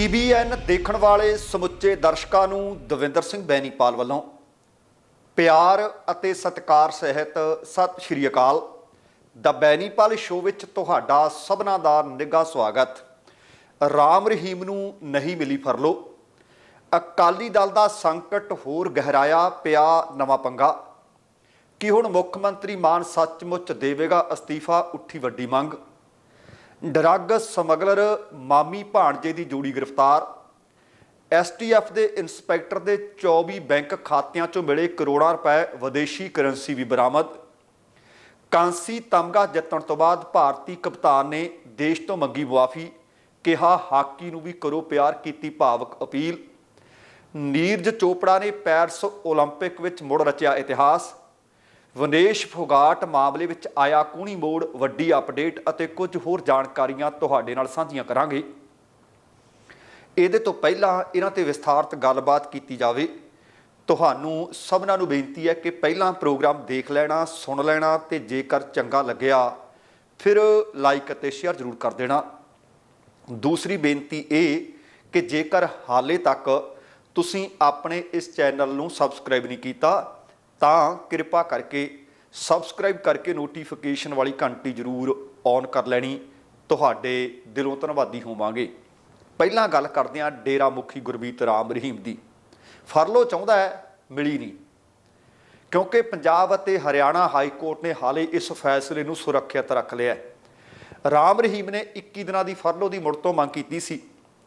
TBN ਦੇਖਣ ਵਾਲੇ ਸਮੁੱਚੇ ਦਰਸ਼ਕਾਂ ਨੂੰ ਦਵਿੰਦਰ ਸਿੰਘ ਬੈਨੀਪਾਲ ਵੱਲੋਂ ਪਿਆਰ ਅਤੇ ਸਤਿਕਾਰ ਸਹਿਤ ਸਤਿ ਸ਼੍ਰੀ ਅਕਾਲ। ਦਾ ਬੈਨੀਪਾਲ ਸ਼ੋਅ ਵਿੱਚ ਤੁਹਾਡਾ ਸਭਨਾ ਦਾ ਨਿੱਘਾ ਸਵਾਗਤ। ਰਾਮ ਰਹੀਮ ਨੂੰ ਨਹੀਂ ਮਿਲੀ ਫਰਲੋ। ਅਕਾਲੀ ਦਲ ਦਾ ਸੰਕਟ ਹੋਰ ਗਹਿਰਾਇਆ ਪਿਆ ਨਵਾਂ ਪੰਗਾ। ਕਿ ਹੁਣ ਮੁੱਖ ਮੰਤਰੀ ਮਾਨ ਸੱਚਮੁੱਚ ਦੇਵੇਗਾ ਅਸਤੀਫਾ? ਉੱਠੀ ਵੱਡੀ ਮੰਗ। ਡਰੱਗ ਸਮਗਲਰ ਮਾਮੀ ਭਾਣਜੇ ਦੀ ਜੋੜੀ ਗ੍ਰਿਫਤਾਰ ਐਸਟੀਐਫ ਦੇ ਇੰਸਪੈਕਟਰ ਦੇ 24 ਬੈਂਕ ਖਾਤਿਆਂ ਚੋਂ ਮਿਲੇ ਕਰੋੜਾਂ ਰੁਪਏ ਵਿਦੇਸ਼ੀ ਕਰੰਸੀ ਵੀ ਬਰਾਮਦ ਕਾਂਸੀ ਤਮਗਾ ਜਿੱਤਣ ਤੋਂ ਬਾਅਦ ਭਾਰਤੀ ਕਪਤਾਨ ਨੇ ਦੇਸ਼ ਤੋਂ ਮੰਗੀ ਮੁਆਫੀ ਕਿਹਾ ਹਾਕੀ ਨੂੰ ਵੀ ਕਰੋ ਪਿਆਰ ਕੀਤੀ ਭਾਵਕ ਅਪੀਲ ਨੀਰਜ ਚੋਪੜਾ ਨੇ ਪੈਰਿਸ 올림픽 ਵਿੱਚ ਮੁੜ ਰਚਿਆ ਇਤਿਹਾਸ ਵਿਨੇਸ਼ ਫੋਗਾਟ ਮਾਮਲੇ ਵਿੱਚ ਆਇਆ ਕੂਣੀ ਮੋੜ, ਵੱਡੀ ਅਪਡੇਟ ਅਤੇ ਕੁਝ ਹੋਰ ਜਾਣਕਾਰੀਆਂ ਤੁਹਾਡੇ ਨਾਲ ਸਾਂਝੀਆਂ ਕਰਾਂਗੇ। ਇਹਦੇ ਤੋਂ ਪਹਿਲਾਂ ਇਹਨਾਂ ਤੇ ਵਿਸਥਾਰਤ ਗੱਲਬਾਤ ਕੀਤੀ ਜਾਵੇ। ਤੁਹਾਨੂੰ ਸਭਨਾਂ ਨੂੰ ਬੇਨਤੀ ਹੈ ਕਿ ਪਹਿਲਾਂ ਪ੍ਰੋਗਰਾਮ ਦੇਖ ਲੈਣਾ, ਸੁਣ ਲੈਣਾ ਤੇ ਜੇਕਰ ਚੰਗਾ ਲੱਗਿਆ, ਫਿਰ ਲਾਈਕ ਅਤੇ ਸ਼ੇਅਰ ਜ਼ਰੂਰ ਕਰ ਦੇਣਾ। ਦੂਸਰੀ ਬੇਨਤੀ ਇਹ ਕਿ ਜੇਕਰ ਹਾਲੇ ਤੱਕ ਤੁਸੀਂ ਆਪਣੇ ਇਸ ਚੈਨਲ ਨੂੰ ਸਬਸਕ੍ਰਾਈਬ ਨਹੀਂ ਕੀਤਾ ਤਾਂ ਕਿਰਪਾ ਕਰਕੇ ਸਬਸਕ੍ਰਾਈਬ ਕਰਕੇ ਨੋਟੀਫਿਕੇਸ਼ਨ ਵਾਲੀ ਘੰਟੀ ਜ਼ਰੂਰ ਔਨ ਕਰ ਲੈਣੀ। ਤੁਹਾਡੇ ਦਿਲੋਂ ਧੰਨਵਾਦੀ ਹੋਵਾਂਗੇ। ਪਹਿਲਾਂ ਗੱਲ ਕਰਦੇ ਹਾਂ ਡੇਰਾ ਮੁਖੀ ਗੁਰਮੀਤ ਰਾਮ ਰਹੀਮ ਦੀ। ਫਰਲੋ ਚਾਹੁੰਦਾ ਹੈ, ਮਿਲੀ ਨਹੀਂ। ਕਿਉਂਕਿ ਪੰਜਾਬ ਅਤੇ ਹਰਿਆਣਾ ਹਾਈ ਕੋਰਟ ਨੇ ਹਾਲੇ ਇਸ ਫੈਸਲੇ ਨੂੰ ਸੁਰੱਖਿਅਤ ਰੱਖ ਲਿਆ ਹੈ। ਰਾਮ ਰਹੀਮ ਨੇ 21 ਦਿਨਾਂ ਦੀ ਫਰਲੋ ਦੀ ਮੁੜ ਤੋਂ ਮੰਗ ਕੀਤੀ ਸੀ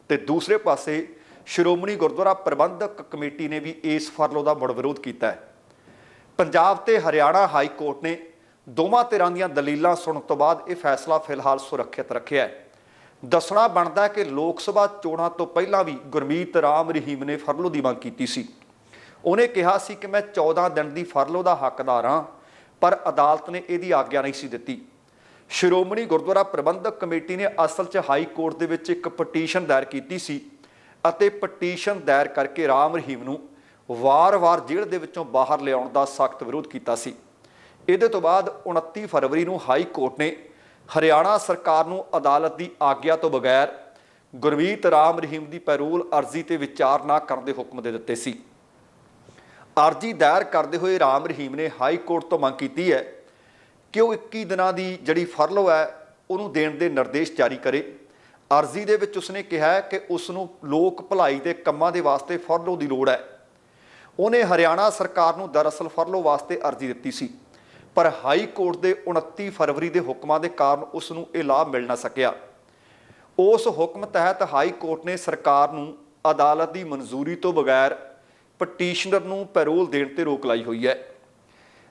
ਤੇ ਦੂਸਰੇ ਪਾਸੇ ਸ਼੍ਰੋਮਣੀ ਗੁਰਦੁਆਰਾ ਪ੍ਰਬੰਧਕ ਕਮੇਟੀ ਨੇ ਵੀ ਇਸ ਫਰਲੋ ਦਾ ਮੁੜ ਵਿਰੋਧ ਕੀਤਾ ਹੈ। ਪੰਜਾਬ ਤੇ ਹਰਿਆਣਾ ਹਾਈ ਕੋਰਟ ਨੇ ਦੋਵਾਂ ਧਿਰਾਂ ਦੀਆਂ ਦਲੀਲਾਂ ਸੁਣਨ ਤੋਂ ਬਾਅਦ ਇਹ ਫੈਸਲਾ ਫਿਲਹਾਲ ਸੁਰੱਖਿਅਤ ਰੱਖਿਆ ਹੈ। ਦੱਸਣਾ ਬਣਦਾ ਕਿ ਲੋਕ ਸਭਾ ਚੋਣਾਂ ਤੋਂ ਪਹਿਲਾਂ ਵੀ ਗੁਰਮੀਤ ਰਾਮ ਰਹੀਮ ਨੇ ਫਰਲੋ ਦੀ ਮੰਗ ਕੀਤੀ ਸੀ। ਉਹਨੇ ਕਿਹਾ ਸੀ ਕਿ ਮੈਂ 14 ਦਿਨ ਦੀ ਫਰਲੋ ਦਾ ਹੱਕਦਾਰ ਹਾਂ, ਪਰ ਅਦਾਲਤ ਨੇ ਇਹਦੀ ਆਗਿਆ ਨਹੀਂ ਸੀ ਦਿੱਤੀ। ਸ਼੍ਰੋਮਣੀ ਗੁਰਦੁਆਰਾ ਪ੍ਰਬੰਧਕ ਕਮੇਟੀ ਨੇ ਅਸਲ 'ਚ ਹਾਈ ਕੋਰਟ ਦੇ ਵਿੱਚ ਇੱਕ ਪਟੀਸ਼ਨ ਦਾਇਰ ਕੀਤੀ ਸੀ ਅਤੇ ਪਟੀਸ਼ਨ ਦਾਇਰ ਕਰਕੇ ਰਾਮ ਰਹੀਮ ਨੂੰ ਵਾਰ-ਵਾਰ ਜੇਲ੍ਹ ਦੇ ਵਿੱਚੋਂ ਬਾਹਰ ਲਿਆਉਣ ਦਾ ਸਖਤ ਵਿਰੋਧ ਕੀਤਾ ਸੀ। ਇਹਦੇ ਤੋਂ ਬਾਅਦ 29 ਫਰਵਰੀ ਨੂੰ ਹਾਈ ਕੋਰਟ ਨੇ ਹਰਿਆਣਾ ਸਰਕਾਰ ਨੂੰ ਅਦਾਲਤ ਦੀ ਆਗਿਆ ਤੋਂ ਬਗੈਰ ਗੁਰਮੀਤ ਰਾਮ ਰਹੀਮ ਦੀ ਪੈਰੋਲ ਅਰਜ਼ੀ ਤੇ ਵਿਚਾਰ ਨਾ ਕਰਨ ਦੇ ਹੁਕਮ ਦੇ ਦਿੱਤੇ ਸੀ। ਅਰਜ਼ੀ ਦਾਇਰ ਕਰਦੇ ਹੋਏ ਰਾਮ ਰਹੀਮ ਨੇ ਹਾਈ ਕੋਰਟ ਤੋਂ ਮੰਗ ਕੀਤੀ ਹੈ ਕਿ ਉਹ 21 ਦਿਨਾਂ ਦੀ ਜਿਹੜੀ ਫਰਲੋ ਹੈ, ਉਹਨੂੰ ਦੇਣ ਦੇ ਨਿਰਦੇਸ਼ ਜਾਰੀ ਕਰੇ। ਅਰਜ਼ੀ ਦੇ ਵਿੱਚ ਉਸਨੇ ਕਿਹਾ ਕਿ ਉਸ ਨੂੰ ਲੋਕ ਭਲਾਈ ਦੇ ਕੰਮਾਂ ਦੇ ਵਾਸਤੇ ਫਰਲੋ ਦੀ ਲੋੜ ਹੈ। ਉਹਨੇ ਹਰਿਆਣਾ ਸਰਕਾਰ ਨੂੰ ਦਰਅਸਲ ਫਰਲੋ ਵਾਸਤੇ ਅਰਜ਼ੀ ਦਿੱਤੀ ਸੀ। ਪਰ ਹਾਈ ਕੋਰਟ ਦੇ 29 ਫਰਵਰੀ ਦੇ ਹੁਕਮਾਂ ਦੇ ਕਾਰਨ ਉਸ ਨੂੰ ਇਹ ਲਾਭ ਮਿਲ ਨਾ ਸਕਿਆ। ਉਸ ਹੁਕਮ ਤਹਿਤ ਹਾਈ ਕੋਰਟ ਨੇ ਸਰਕਾਰ ਨੂੰ ਅਦਾਲਤ ਦੀ ਮਨਜ਼ੂਰੀ ਤੋਂ ਬਗੈਰ ਪਟੀਸ਼ਨਰ ਨੂੰ ਪੈਰੋਲ ਦੇਣ ਤੇ ਰੋਕ ਲਾਈ ਹੋਈ ਹੈ।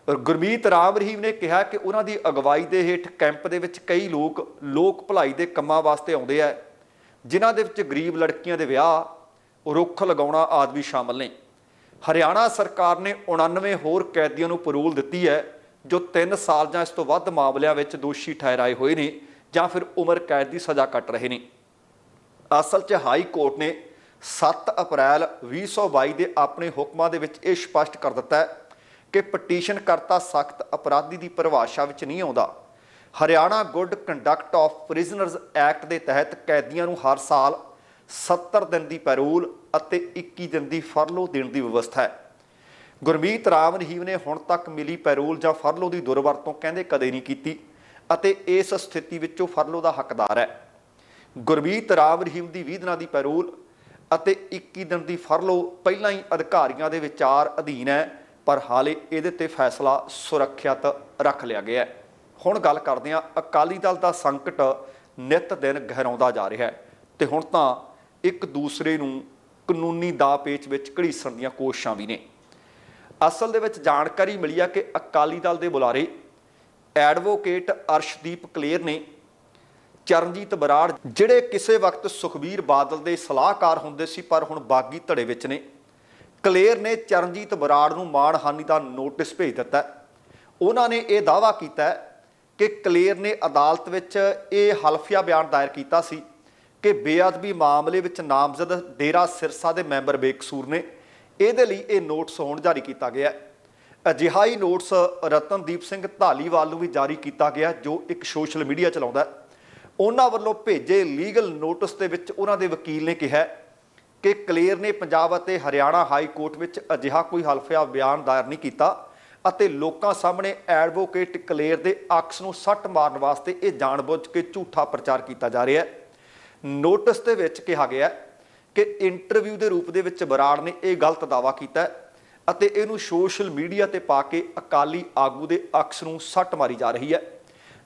ਗੁਰਮੀਤ ਰਾਮ ਰਹੀਮ ਨੇ ਕਿਹਾ ਕਿ ਉਹਨਾਂ ਦੀ ਅਗਵਾਈ ਦੇ ਹੇਠ ਕੈਂਪ ਦੇ ਵਿੱਚ ਕਈ ਲੋਕ ਲੋਕ ਭਲਾਈ ਦੇ ਕੰਮਾਂ ਵਾਸਤੇ ਆਉਂਦੇ ਆ, ਜਿਨ੍ਹਾਂ ਦੇ ਵਿੱਚ ਗਰੀਬ ਲੜਕੀਆਂ ਦੇ ਵਿਆਹ, ਰੁੱਖ ਲਗਾਉਣਾ ਆਦਿ ਵੀ ਸ਼ਾਮਲ ਨੇ। ਹਰਿਆਣਾ ਸਰਕਾਰ ਨੇ 99 ਹੋਰ ਕੈਦੀਆਂ ਨੂੰ ਪੈਰੋਲ ਦਿੱਤੀ ਹੈ, ਜੋ 3 ਸਾਲ ਜਾਂ ਇਸ ਤੋਂ ਵੱਧ ਮਾਮਲਿਆਂ ਵਿੱਚ ਦੋਸ਼ੀ ਠਹਿਰਾਏ ਹੋਏ ਨੇ ਜਾਂ ਫਿਰ ਉਮਰ ਕੈਦ ਦੀ ਸਜ਼ਾ ਕੱਟ ਰਹੇ ਨੇ। ਅਸਲ 'ਚ ਹਾਈ ਕੋਰਟ ਨੇ 7 ਅਪ੍ਰੈਲ 2022 ਦੇ ਆਪਣੇ ਹੁਕਮਾਂ ਦੇ ਵਿੱਚ ਇਹ ਸਪਸ਼ਟ ਕਰ ਦਿੱਤਾ ਹੈ ਕਿ ਪਟੀਸ਼ਨ ਕਰਤਾ ਸਖਤ ਅਪਰਾਧੀ ਦੀ ਪਰਿਭਾਸ਼ਾ ਵਿੱਚ ਨਹੀਂ ਆਉਂਦਾ। Haryana good conduct of prisoners act ਦੇ ਤਹਿਤ ਕੈਦੀਆਂ ਨੂੰ ਹਰ ਸਾਲ 70 ਦਿਨ ਦੀ ਪੈਰੋਲ ਅਤੇ 21 ਦਿਨ ਦੀ ਫਰਲੋ ਦੇਣ ਦੀ ਵਿਵਸਥਾ ਹੈ। ਗੁਰਮੀਤ ਰਾਮ ਰਹੀਮ ਨੇ ਹੁਣ ਤੱਕ ਮਿਲੀ ਪੈਰੋਲ ਜਾਂ ਫਰਲੋ ਦੀ ਦੁਰਵਰਤੋਂ ਕਹਿੰਦੇ ਕਦੇ ਨਹੀਂ ਕੀਤੀ ਅਤੇ ਇਸ ਸਥਿਤੀ ਵਿੱਚੋਂ ਫਰਲੋ ਦਾ ਹੱਕਦਾਰ ਹੈ। ਗੁਰਮੀਤ ਰਾਮ ਰਹੀਮ ਦੀ 20 ਦਿਨਾਂ ਦੀ ਪੈਰੋਲ ਅਤੇ 21 ਦਿਨ ਦੀ ਫਰਲੋ ਪਹਿਲਾਂ ਹੀ ਅਧਿਕਾਰੀਆਂ ਦੇ ਵਿਚਾਰ ਅਧੀਨ ਹੈ, ਪਰ ਹਾਲੇ ਇਹਦੇ ਤੇ ਫੈਸਲਾ ਸੁਰੱਖਿਅਤ ਰੱਖ ਲਿਆ ਗਿਆ ਹੈ। ਹੁਣ ਗੱਲ ਕਰਦੇ ਹਾਂ ਅਕਾਲੀ ਦਲ ਦਾ ਸੰਕਟ ਨਿਤ ਦਿਨ ਗਹਿਰਾਉਂਦਾ ਜਾ ਰਿਹਾ ਹੈ ਤੇ ਹੁਣ ਤਾਂ ਇੱਕ ਦੂਸਰੇ ਨੂੰ ਕਾਨੂੰਨੀ ਦਾ ਪੇਚ ਵਿੱਚ ਘੜੀਸਣ ਦੀਆਂ ਕੋਸ਼ਿਸ਼ਾਂ ਵੀ ਨੇ। ਅਸਲ ਦੇ ਵਿੱਚ ਜਾਣਕਾਰੀ ਮਿਲੀ ਆ ਕਿ ਅਕਾਲੀ ਦਲ ਦੇ ਬੁਲਾਰੇ ਐਡਵੋਕੇਟ ਅਰਸ਼ਦੀਪ ਕਲੇਰ ਨੇ ਚਰਨਜੀਤ ਬਰਾੜ, ਜਿਹੜੇ ਕਿਸੇ ਵਕਤ ਸੁਖਬੀਰ ਬਾਦਲ ਦੇ ਸਲਾਹਕਾਰ ਹੁੰਦੇ ਸੀ, ਪਰ ਹੁਣ ਬਾਗੀ ਧੜੇ ਵਿੱਚ ਨੇ। ਕਲੇਰ ਨੇ ਚਰਨਜੀਤ ਬਰਾੜ ਨੂੰ ਮਾਣਹਾਨੀ ਦਾ ਨੋਟਿਸ ਭੇਜ ਦਿੱਤਾ। ਉਹਨਾਂ ਨੇ ਇਹ ਦਾਅਵਾ ਕੀਤਾ ਕਿ ਕਲੇਰ ਨੇ ਅਦਾਲਤ ਵਿੱਚ ਇਹ ਹਲਫੀਆ ਬਿਆਨ ਦਾਇਰ ਕੀਤਾ ਸੀ। ਕਿ ਬੇਅਦਬੀ ਮਾਮਲੇ ਵਿੱਚ ਨਾਮਜ਼ਦ ਡੇਰਾ ਸਿਰਸਾ ਦੇ ਮੈਂਬਰ ਬੇਕਸੂਰ ਨੇ। ਇਹਦੇ ਲਈ ਇਹ ਨੋਟਿਸ ਹੋਣ ਜਾਰੀ ਕੀਤਾ ਗਿਆ ਹੈ। ਅਜਿਹਾ ਹੀ ਨੋਟਿਸ ਰਤਨਦੀਪ ਸਿੰਘ ਢਾਲੀਵਾਲ ਨੂੰ ਵੀ ਜਾਰੀ ਕੀਤਾ ਗਿਆ, ਜੋ ਇੱਕ ਸੋਸ਼ਲ ਮੀਡੀਆ ਚਲਾਉਂਦਾ ਉਹਨਾਂ ਵੱਲੋਂ ਭੇਜੇ ਲੀਗਲ ਨੋਟਿਸ ਦੇ ਵਿੱਚ ਉਹਨਾਂ ਦੇ ਵਕੀਲ ਨੇ ਕਿਹਾ ਕਿ ਕਲੇਰ ਨੇ ਪੰਜਾਬ ਅਤੇ ਹਰਿਆਣਾ ਹਾਈ ਕੋਰਟ ਵਿੱਚ ਅਜਿਹਾ ਕੋਈ ਹਲਫਿਆ ਬਿਆਨ ਦਾਇਰ ਨਹੀਂ ਕੀਤਾ ਅਤੇ ਲੋਕਾਂ ਸਾਹਮਣੇ ਐਡਵੋਕੇਟ ਕਲੇਰ ਦੇ ਅਕਸ ਨੂੰ ਸੱਟ ਮਾਰਨ ਵਾਸਤੇ ਇਹ ਜਾਣਬੁੱਝ ਕੇ ਝੂਠਾ ਪ੍ਰਚਾਰ ਕੀਤਾ ਜਾ ਰਿਹਾ ਹੈ। ਨੋਟਿਸ ਦੇ ਵਿੱਚ ਕਿਹਾ ਗਿਆ ਕਿ ਇੰਟਰਵਿਊ ਦੇ ਰੂਪ ਦੇ ਵਿੱਚ ਬਰਾੜ ਨੇ ਇਹ ਗਲਤ ਦਾਵਾ ਕੀਤਾ ਅਤੇ ਇਹਨੂੰ ਸੋਸ਼ਲ ਮੀਡੀਆ ਤੇ ਪਾ ਕੇ ਅਕਾਲੀ ਆਗੂ ਦੇ ਅਕਸ ਨੂੰ ਸੱਟ ਮਾਰੀ ਜਾ ਰਹੀ ਹੈ।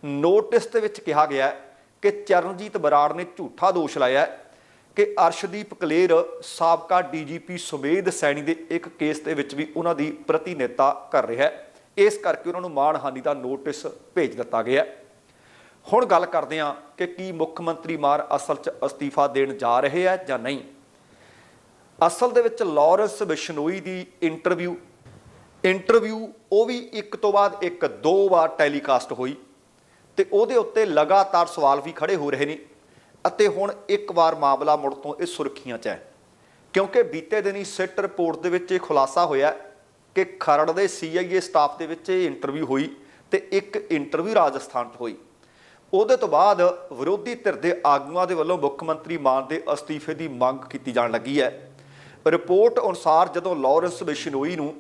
ਨੋਟਿਸ ਦੇ ਵਿੱਚ ਕਿਹਾ ਗਿਆ ਕਿ ਚਰਨਜੀਤ ਬਰਾੜ ਨੇ ਝੂਠਾ ਦੋਸ਼ ਲਾਇਆ ਕਿ ਅਰਸ਼ਦੀਪ ਕਲੇਰ ਸਾਬਕਾ ਡੀਜੀਪੀ ਸੁਮੇਧ ਸੈਣੀ ਦੇ ਇੱਕ ਕੇਸ ਦੇ ਵਿੱਚ ਵੀ ਉਹਨਾਂ ਦੀ ਪ੍ਰਤੀਨਿਧਤਾ ਕਰ ਰਿਹਾ ਹੈ। ਇਸ ਕਰਕੇ ਉਹਨਾਂ ਨੂੰ ਮਾਣਹਾਨੀ ਦਾ ਨੋਟਿਸ ਭੇਜ ਦਿੱਤਾ ਗਿਆ ਹੈ। ਹੁਣ ਗੱਲ ਕਰਦੇ ਹਾਂ ਕਿ ਕੀ ਮੁੱਖ ਮੰਤਰੀ ਮਾਰ ਅਸਲ 'ਚ ਅਸਤੀਫਾ ਦੇਣ ਜਾ ਰਹੇ ਹੈ ਜਾਂ ਨਹੀਂ। ਅਸਲ ਦੇ ਵਿੱਚ ਲਾਰੈਂਸ ਬਿਸ਼ਨੋਈ ਦੀ ਇੰਟਰਵਿਊ ਇੰਟਰਵਿਊ ਉਹ ਵੀ ਇੱਕ ਤੋਂ ਬਾਅਦ ਇੱਕ ਦੋ ਵਾਰ ਟੈਲੀਕਾਸਟ ਹੋਈ ਤੇ ਉਹਦੇ ਉੱਤੇ ਲਗਾਤਾਰ ਸਵਾਲ ਵੀ ਖੜੇ ਹੋ ਰਹੇ ਨੇ ਅਤੇ ਹੁਣ ਇੱਕ ਵਾਰ ਮਾਮਲਾ ਮੁੜ ਤੋਂ ਇਹ ਸੁਰਖੀਆਂ 'ਚ ਹੈ। ਕਿਉਂਕਿ ਬੀਤੇ ਦਿਨੀ ਸਿੱਟ ਰਿਪੋਰਟ ਦੇ ਵਿੱਚ ਇਹ ਖੁਲਾਸਾ ਹੋਇਆ ਕਿ ਖਰੜ ਦੇ ਸੀਆਈਏ ਸਟਾਫ ਦੇ ਵਿੱਚ ਇਹ ਇੰਟਰਵਿਊ ਹੋਈ ਤੇ ਇੱਕ ਇੰਟਰਵਿਊ ਰਾਜਸਥਾਨ 'ਚ ਹੋਈ। ਉਹਦੇ ਤੋਂ ਬਾਅਦ ਵਿਰੋਧੀ ਧਿਰ ਦੇ ਆਗੂਆਂ ਦੇ ਵੱਲੋਂ ਮੁੱਖ ਮੰਤਰੀ ਮਾਨ ਦੇ ਅਸਤੀਫੇ ਦੀ ਮੰਗ ਕੀਤੀ ਜਾਣ ਲੱਗੀ ਹੈ। ਰਿਪੋਰਟ ਅਨੁਸਾਰ ਜਦੋਂ ਲਾਰੈਂਸ ਬਿਸ਼ਨੋਈ ਨੂੰ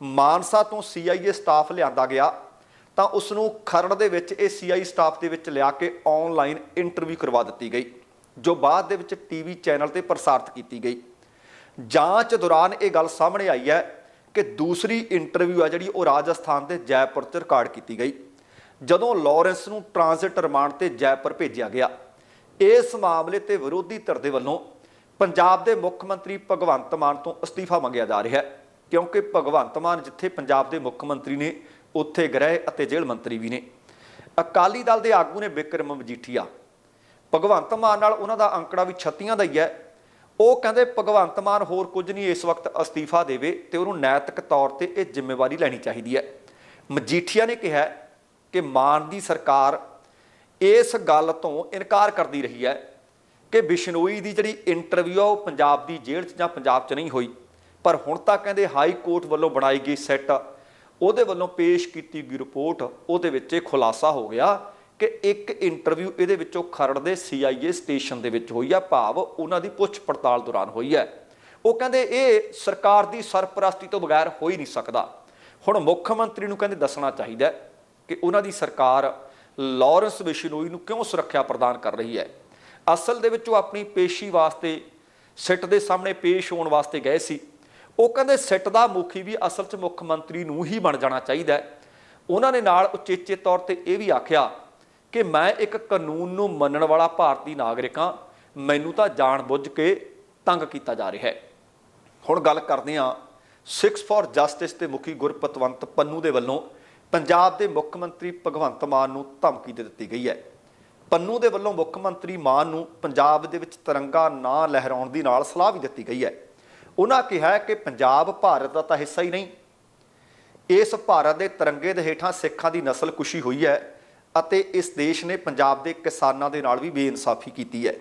ਮਾਨਸਾ ਤੋਂ ਸੀਆਈਏ ਸਟਾਫ ਲਿਆਂਦਾ ਗਿਆ, ਤਾਂ ਉਸ ਨੂੰ ਖਰੜ ਦੇ ਵਿੱਚ ਇਹ ਸੀਆਈ ਸਟਾਫ ਦੇ ਵਿੱਚ ਲਿਆ ਕੇ ਆਨਲਾਈਨ ਇੰਟਰਵਿਊ ਕਰਵਾ ਦਿੱਤੀ ਗਈ, ਜੋ ਬਾਅਦ ਦੇ ਵਿੱਚ ਟੀਵੀ ਚੈਨਲ ਤੇ ਪ੍ਰਸਾਰਿਤ ਕੀਤੀ ਗਈ। ਜਾਂਚ ਦੌਰਾਨ ਇਹ ਗੱਲ ਸਾਹਮਣੇ ਆਈ ਹੈ ਕਿ ਦੂਸਰੀ ਇੰਟਰਵਿਊ ਆ ਜਿਹੜੀ ਉਹ ਰਾਜਸਥਾਨ ਦੇ ਜੈਪੁਰ 'ਚ ਰਿਕਾਰਡ ਕੀਤੀ ਗਈ। ਜਦੋਂ ਲਾਰੈਂਸ ਨੂੰ ਟ੍ਰਾਂਜ਼ਿਟ ਰਿਮਾਂਡ ਤੇ ਜੈਪੁਰ ਭੇਜਿਆ ਗਿਆ। ਇਸ ਮਾਮਲੇ ਤੇ ਵਿਰੋਧੀ ਧਿਰ ਦੇ ਵੱਲੋਂ ਪੰਜਾਬ ਦੇ ਮੁੱਖ ਮੰਤਰੀ ਭਗਵੰਤ ਮਾਨ ਤੋਂ ਅਸਤੀਫਾ ਮੰਗਿਆ ਜਾ ਰਿਹਾ ਹੈ, ਕਿਉਂਕਿ ਭਗਵੰਤ ਮਾਨ ਜਿੱਥੇ ਪੰਜਾਬ ਦੇ ਮੁੱਖ ਮੰਤਰੀ ਨੇ, ਉੱਥੇ ਗ੍ਰਹਿ ਅਤੇ ਜੇਲ੍ਹ ਮੰਤਰੀ ਵੀ ਨੇ। ਅਕਾਲੀ ਦਲ ਦੇ ਆਗੂ ਨੇ ਬਿਕਰਮ ਮਜੀਠੀਆ, ਭਗਵੰਤ ਮਾਨ ਨਾਲ ਉਹਨਾਂ ਦਾ ਅੰਕੜਾ ਵੀ 36 ਦਾ ਹੀ ਹੈ। ਉਹ ਕਹਿੰਦੇ ਭਗਵੰਤ ਮਾਨ ਹੋਰ ਕੁਝ ਨਹੀਂ ਇਸ ਵਕਤ ਅਸਤੀਫਾ ਦੇਵੇ ਤੇ ਉਹਨੂੰ ਨੈਤਿਕ ਤੌਰ ਤੇ ਇਹ ਜ਼ਿੰਮੇਵਾਰੀ ਲੈਣੀ ਚਾਹੀਦੀ ਹੈ। ਮਜੀਠੀਆ ਨੇ ਕਿਹਾ ਕਿ ਮਾਨ ਦੀ ਸਰਕਾਰ ਇਸ ਗੱਲ ਤੋਂ ਇਨਕਾਰ ਕਰਦੀ ਰਹੀ ਹੈ ਕਿ ਬਿਸ਼ਨੋਈ ਦੀ ਜਿਹੜੀ ਇੰਟਰਵਿਊ ਆ, ਉਹ ਪੰਜਾਬ ਦੀ ਜੇਲ੍ਹ 'ਚ ਜਾਂ ਪੰਜਾਬ 'ਚ ਨਹੀਂ ਹੋਈ। ਪਰ ਹੁਣ ਤਾਂ ਕਹਿੰਦੇ ਹਾਈ ਕੋਰਟ ਵੱਲੋਂ ਬਣਾਈ ਗਈ ਸੈੱਟ ਉਹਦੇ ਵੱਲੋਂ ਪੇਸ਼ ਕੀਤੀ ਗਈ ਰਿਪੋਰਟ ਉਹਦੇ ਵਿੱਚ ਇਹ ਖੁਲਾਸਾ ਹੋ ਗਿਆ ਕਿ ਇੱਕ ਇੰਟਰਵਿਊ ਇਹਦੇ ਵਿੱਚੋਂ ਖਰੜ ਦੇ ਸੀਆਈਏ ਸਟੇਸ਼ਨ ਦੇ ਵਿੱਚ ਹੋਈ ਆ, ਭਾਵ ਉਹਨਾਂ ਦੀ ਪੁੱਛ ਪੜਤਾਲ ਦੌਰਾਨ ਹੋਈ ਹੈ। ਉਹ ਕਹਿੰਦੇ ਇਹ ਸਰਕਾਰ ਦੀ ਸਰਪ੍ਰਸਤੀ ਤੋਂ ਬਗੈਰ ਹੋ ਹੀ ਨਹੀਂ ਸਕਦਾ। ਹੁਣ ਮੁੱਖ ਮੰਤਰੀ ਨੂੰ ਕਹਿੰਦੇ ਦੱਸਣਾ ਚਾਹੀਦਾ ਕਿ ਉਹਨਾਂ ਦੀ ਸਰਕਾਰ ਲਾਰੈਂਸ ਬਿਸ਼ਨੋਈ ਨੂੰ ਕਿਉਂ ਸੁਰੱਖਿਆ ਪ੍ਰਦਾਨ ਕਰ ਰਹੀ ਹੈ? ਅਸਲ ਦੇ ਵਿੱਚ ਉਹ ਆਪਣੀ ਪੇਸ਼ੀ ਵਾਸਤੇ ਸਿੱਟ ਦੇ ਸਾਹਮਣੇ ਪੇਸ਼ ਹੋਣ ਵਾਸਤੇ ਗਏ ਸੀ। ਉਹ ਕਹਿੰਦੇ ਸਿੱਟ ਦਾ ਮੁਖੀ ਵੀ ਅਸਲ 'ਚ ਮੁੱਖ ਮੰਤਰੀ ਨੂੰ ਹੀ ਬਣ ਜਾਣਾ ਚਾਹੀਦਾ ਉਹਨਾਂ ਨੇ ਨਾਲ ਉਚੇਚੇ ਤੌਰ ਤੇ ਇਹ ਵੀ ਆਖਿਆ ਕਿ ਮੈਂ ਇੱਕ ਕਾਨੂੰਨ ਨੂੰ ਮੰਨਣ ਵਾਲਾ ਭਾਰਤੀ ਨਾਗਰਿਕ ਹਾਂ। ਮੈਨੂੰ ਤਾਂ ਜਾਣ ਬੁੱਝ ਕੇ ਤੰਗ ਕੀਤਾ ਜਾ ਰਿਹਾ ਹੈ। ਹੁਣ ਗੱਲ ਕਰਦੇ ਹਾਂ ਸਿਕਸ ਫਾਰ ਜਸਟਿਸ ਦੇ ਮੁਖੀ ਗੁਰਪਤਵੰਤ ਪੰਨੂ ਦੇ ਵੱਲੋਂ। ਪੰਜਾਬ ਦੇ ਮੁੱਖ ਮੰਤਰੀ ਭਗਵੰਤ ਮਾਨ ਨੂੰ ਧਮਕੀ ਦੇ ਦਿੱਤੀ ਗਈ ਹੈ। ਪੰਨੂ ਦੇ ਵੱਲੋਂ ਮੁੱਖ ਮੰਤਰੀ ਮਾਨ ਨੂੰ ਪੰਜਾਬ ਦੇ ਵਿੱਚ ਤਿਰੰਗਾ ਨਾ ਲਹਿਰਾਉਣ ਦੀ ਨਾਲ ਸਲਾਹ ਵੀ ਦਿੱਤੀ ਗਈ ਹੈ। ਉਹਨਾਂ ਕਿਹਾ ਕਿ ਪੰਜਾਬ ਭਾਰਤ ਦਾ ਤਾਂ ਹਿੱਸਾ ਹੀ ਨਹੀਂ। ਇਸ ਭਾਰਤ ਦੇ ਤਿਰੰਗੇ ਦੇ ਹੇਠਾਂ ਸਿੱਖਾਂ ਦੀ ਨਸਲ ਕੁਸ਼ੀ ਹੋਈ ਹੈ ਅਤੇ ਇਸ ਦੇਸ਼ ਨੇ ਪੰਜਾਬ ਦੇ ਕਿਸਾਨਾਂ ਦੇ ਨਾਲ ਵੀ ਬੇਇਨਸਾਫੀ ਕੀਤੀ ਹੈ।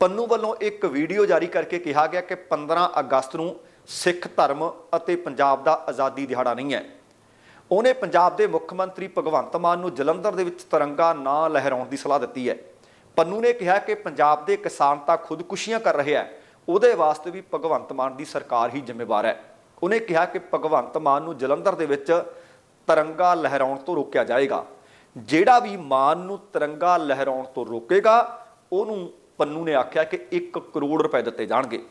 ਪੰਨੂ ਵੱਲੋਂ ਇੱਕ ਵੀਡੀਓ ਜਾਰੀ ਕਰਕੇ ਕਿਹਾ ਗਿਆ ਕਿ 15 ਅਗਸਤ ਨੂੰ ਸਿੱਖ ਧਰਮ ਅਤੇ ਪੰਜਾਬ ਦਾ ਆਜ਼ਾਦੀ ਦਿਹਾੜਾ ਨਹੀਂ ਹੈ। ਉਹਨੇ ਪੰਜਾਬ ਦੇ ਮੁੱਖ ਮੰਤਰੀ ਭਗਵੰਤ ਮਾਨ ਨੂੰ ਜਲੰਧਰ ਦੇ ਵਿੱਚ ਤਿਰੰਗਾ ਨਾ ਲਹਿਰਾਉਣ ਦੀ ਸਲਾਹ ਦਿੱਤੀ ਹੈ। ਪੰਨੂ ਨੇ ਕਿਹਾ ਕਿ ਪੰਜਾਬ ਦੇ ਕਿਸਾਨ ਤਾਂ ਖੁਦਕੁਸ਼ੀਆਂ ਕਰ ਰਹੇ ਆ ਉਹਦੇ ਵਾਸਤੇ ਵੀ ਭਗਵੰਤ ਮਾਨ ਦੀ ਸਰਕਾਰ ਹੀ ਜ਼ਿੰਮੇਵਾਰ ਹੈ। ਉਹਨੇ ਕਿਹਾ ਕਿ ਭਗਵੰਤ ਮਾਨ ਨੂੰ ਜਲੰਧਰ ਦੇ ਵਿੱਚ ਤਿਰੰਗਾ ਲਹਿਰਾਉਣ ਤੋਂ ਰੋਕਿਆ ਜਾਏਗਾ। ਜਿਹੜਾ ਵੀ ਮਾਨ ਨੂੰ ਤਿਰੰਗਾ ਲਹਿਰਾਉਣ ਤੋਂ ਰੋਕੇਗਾ, ਉਹਨੂੰ ਪੰਨੂ ਨੇ ਆਖਿਆ ਕਿ 1 ਕਰੋੜ ਰੁਪਏ ਦਿੱਤੇ ਜਾਣਗੇ।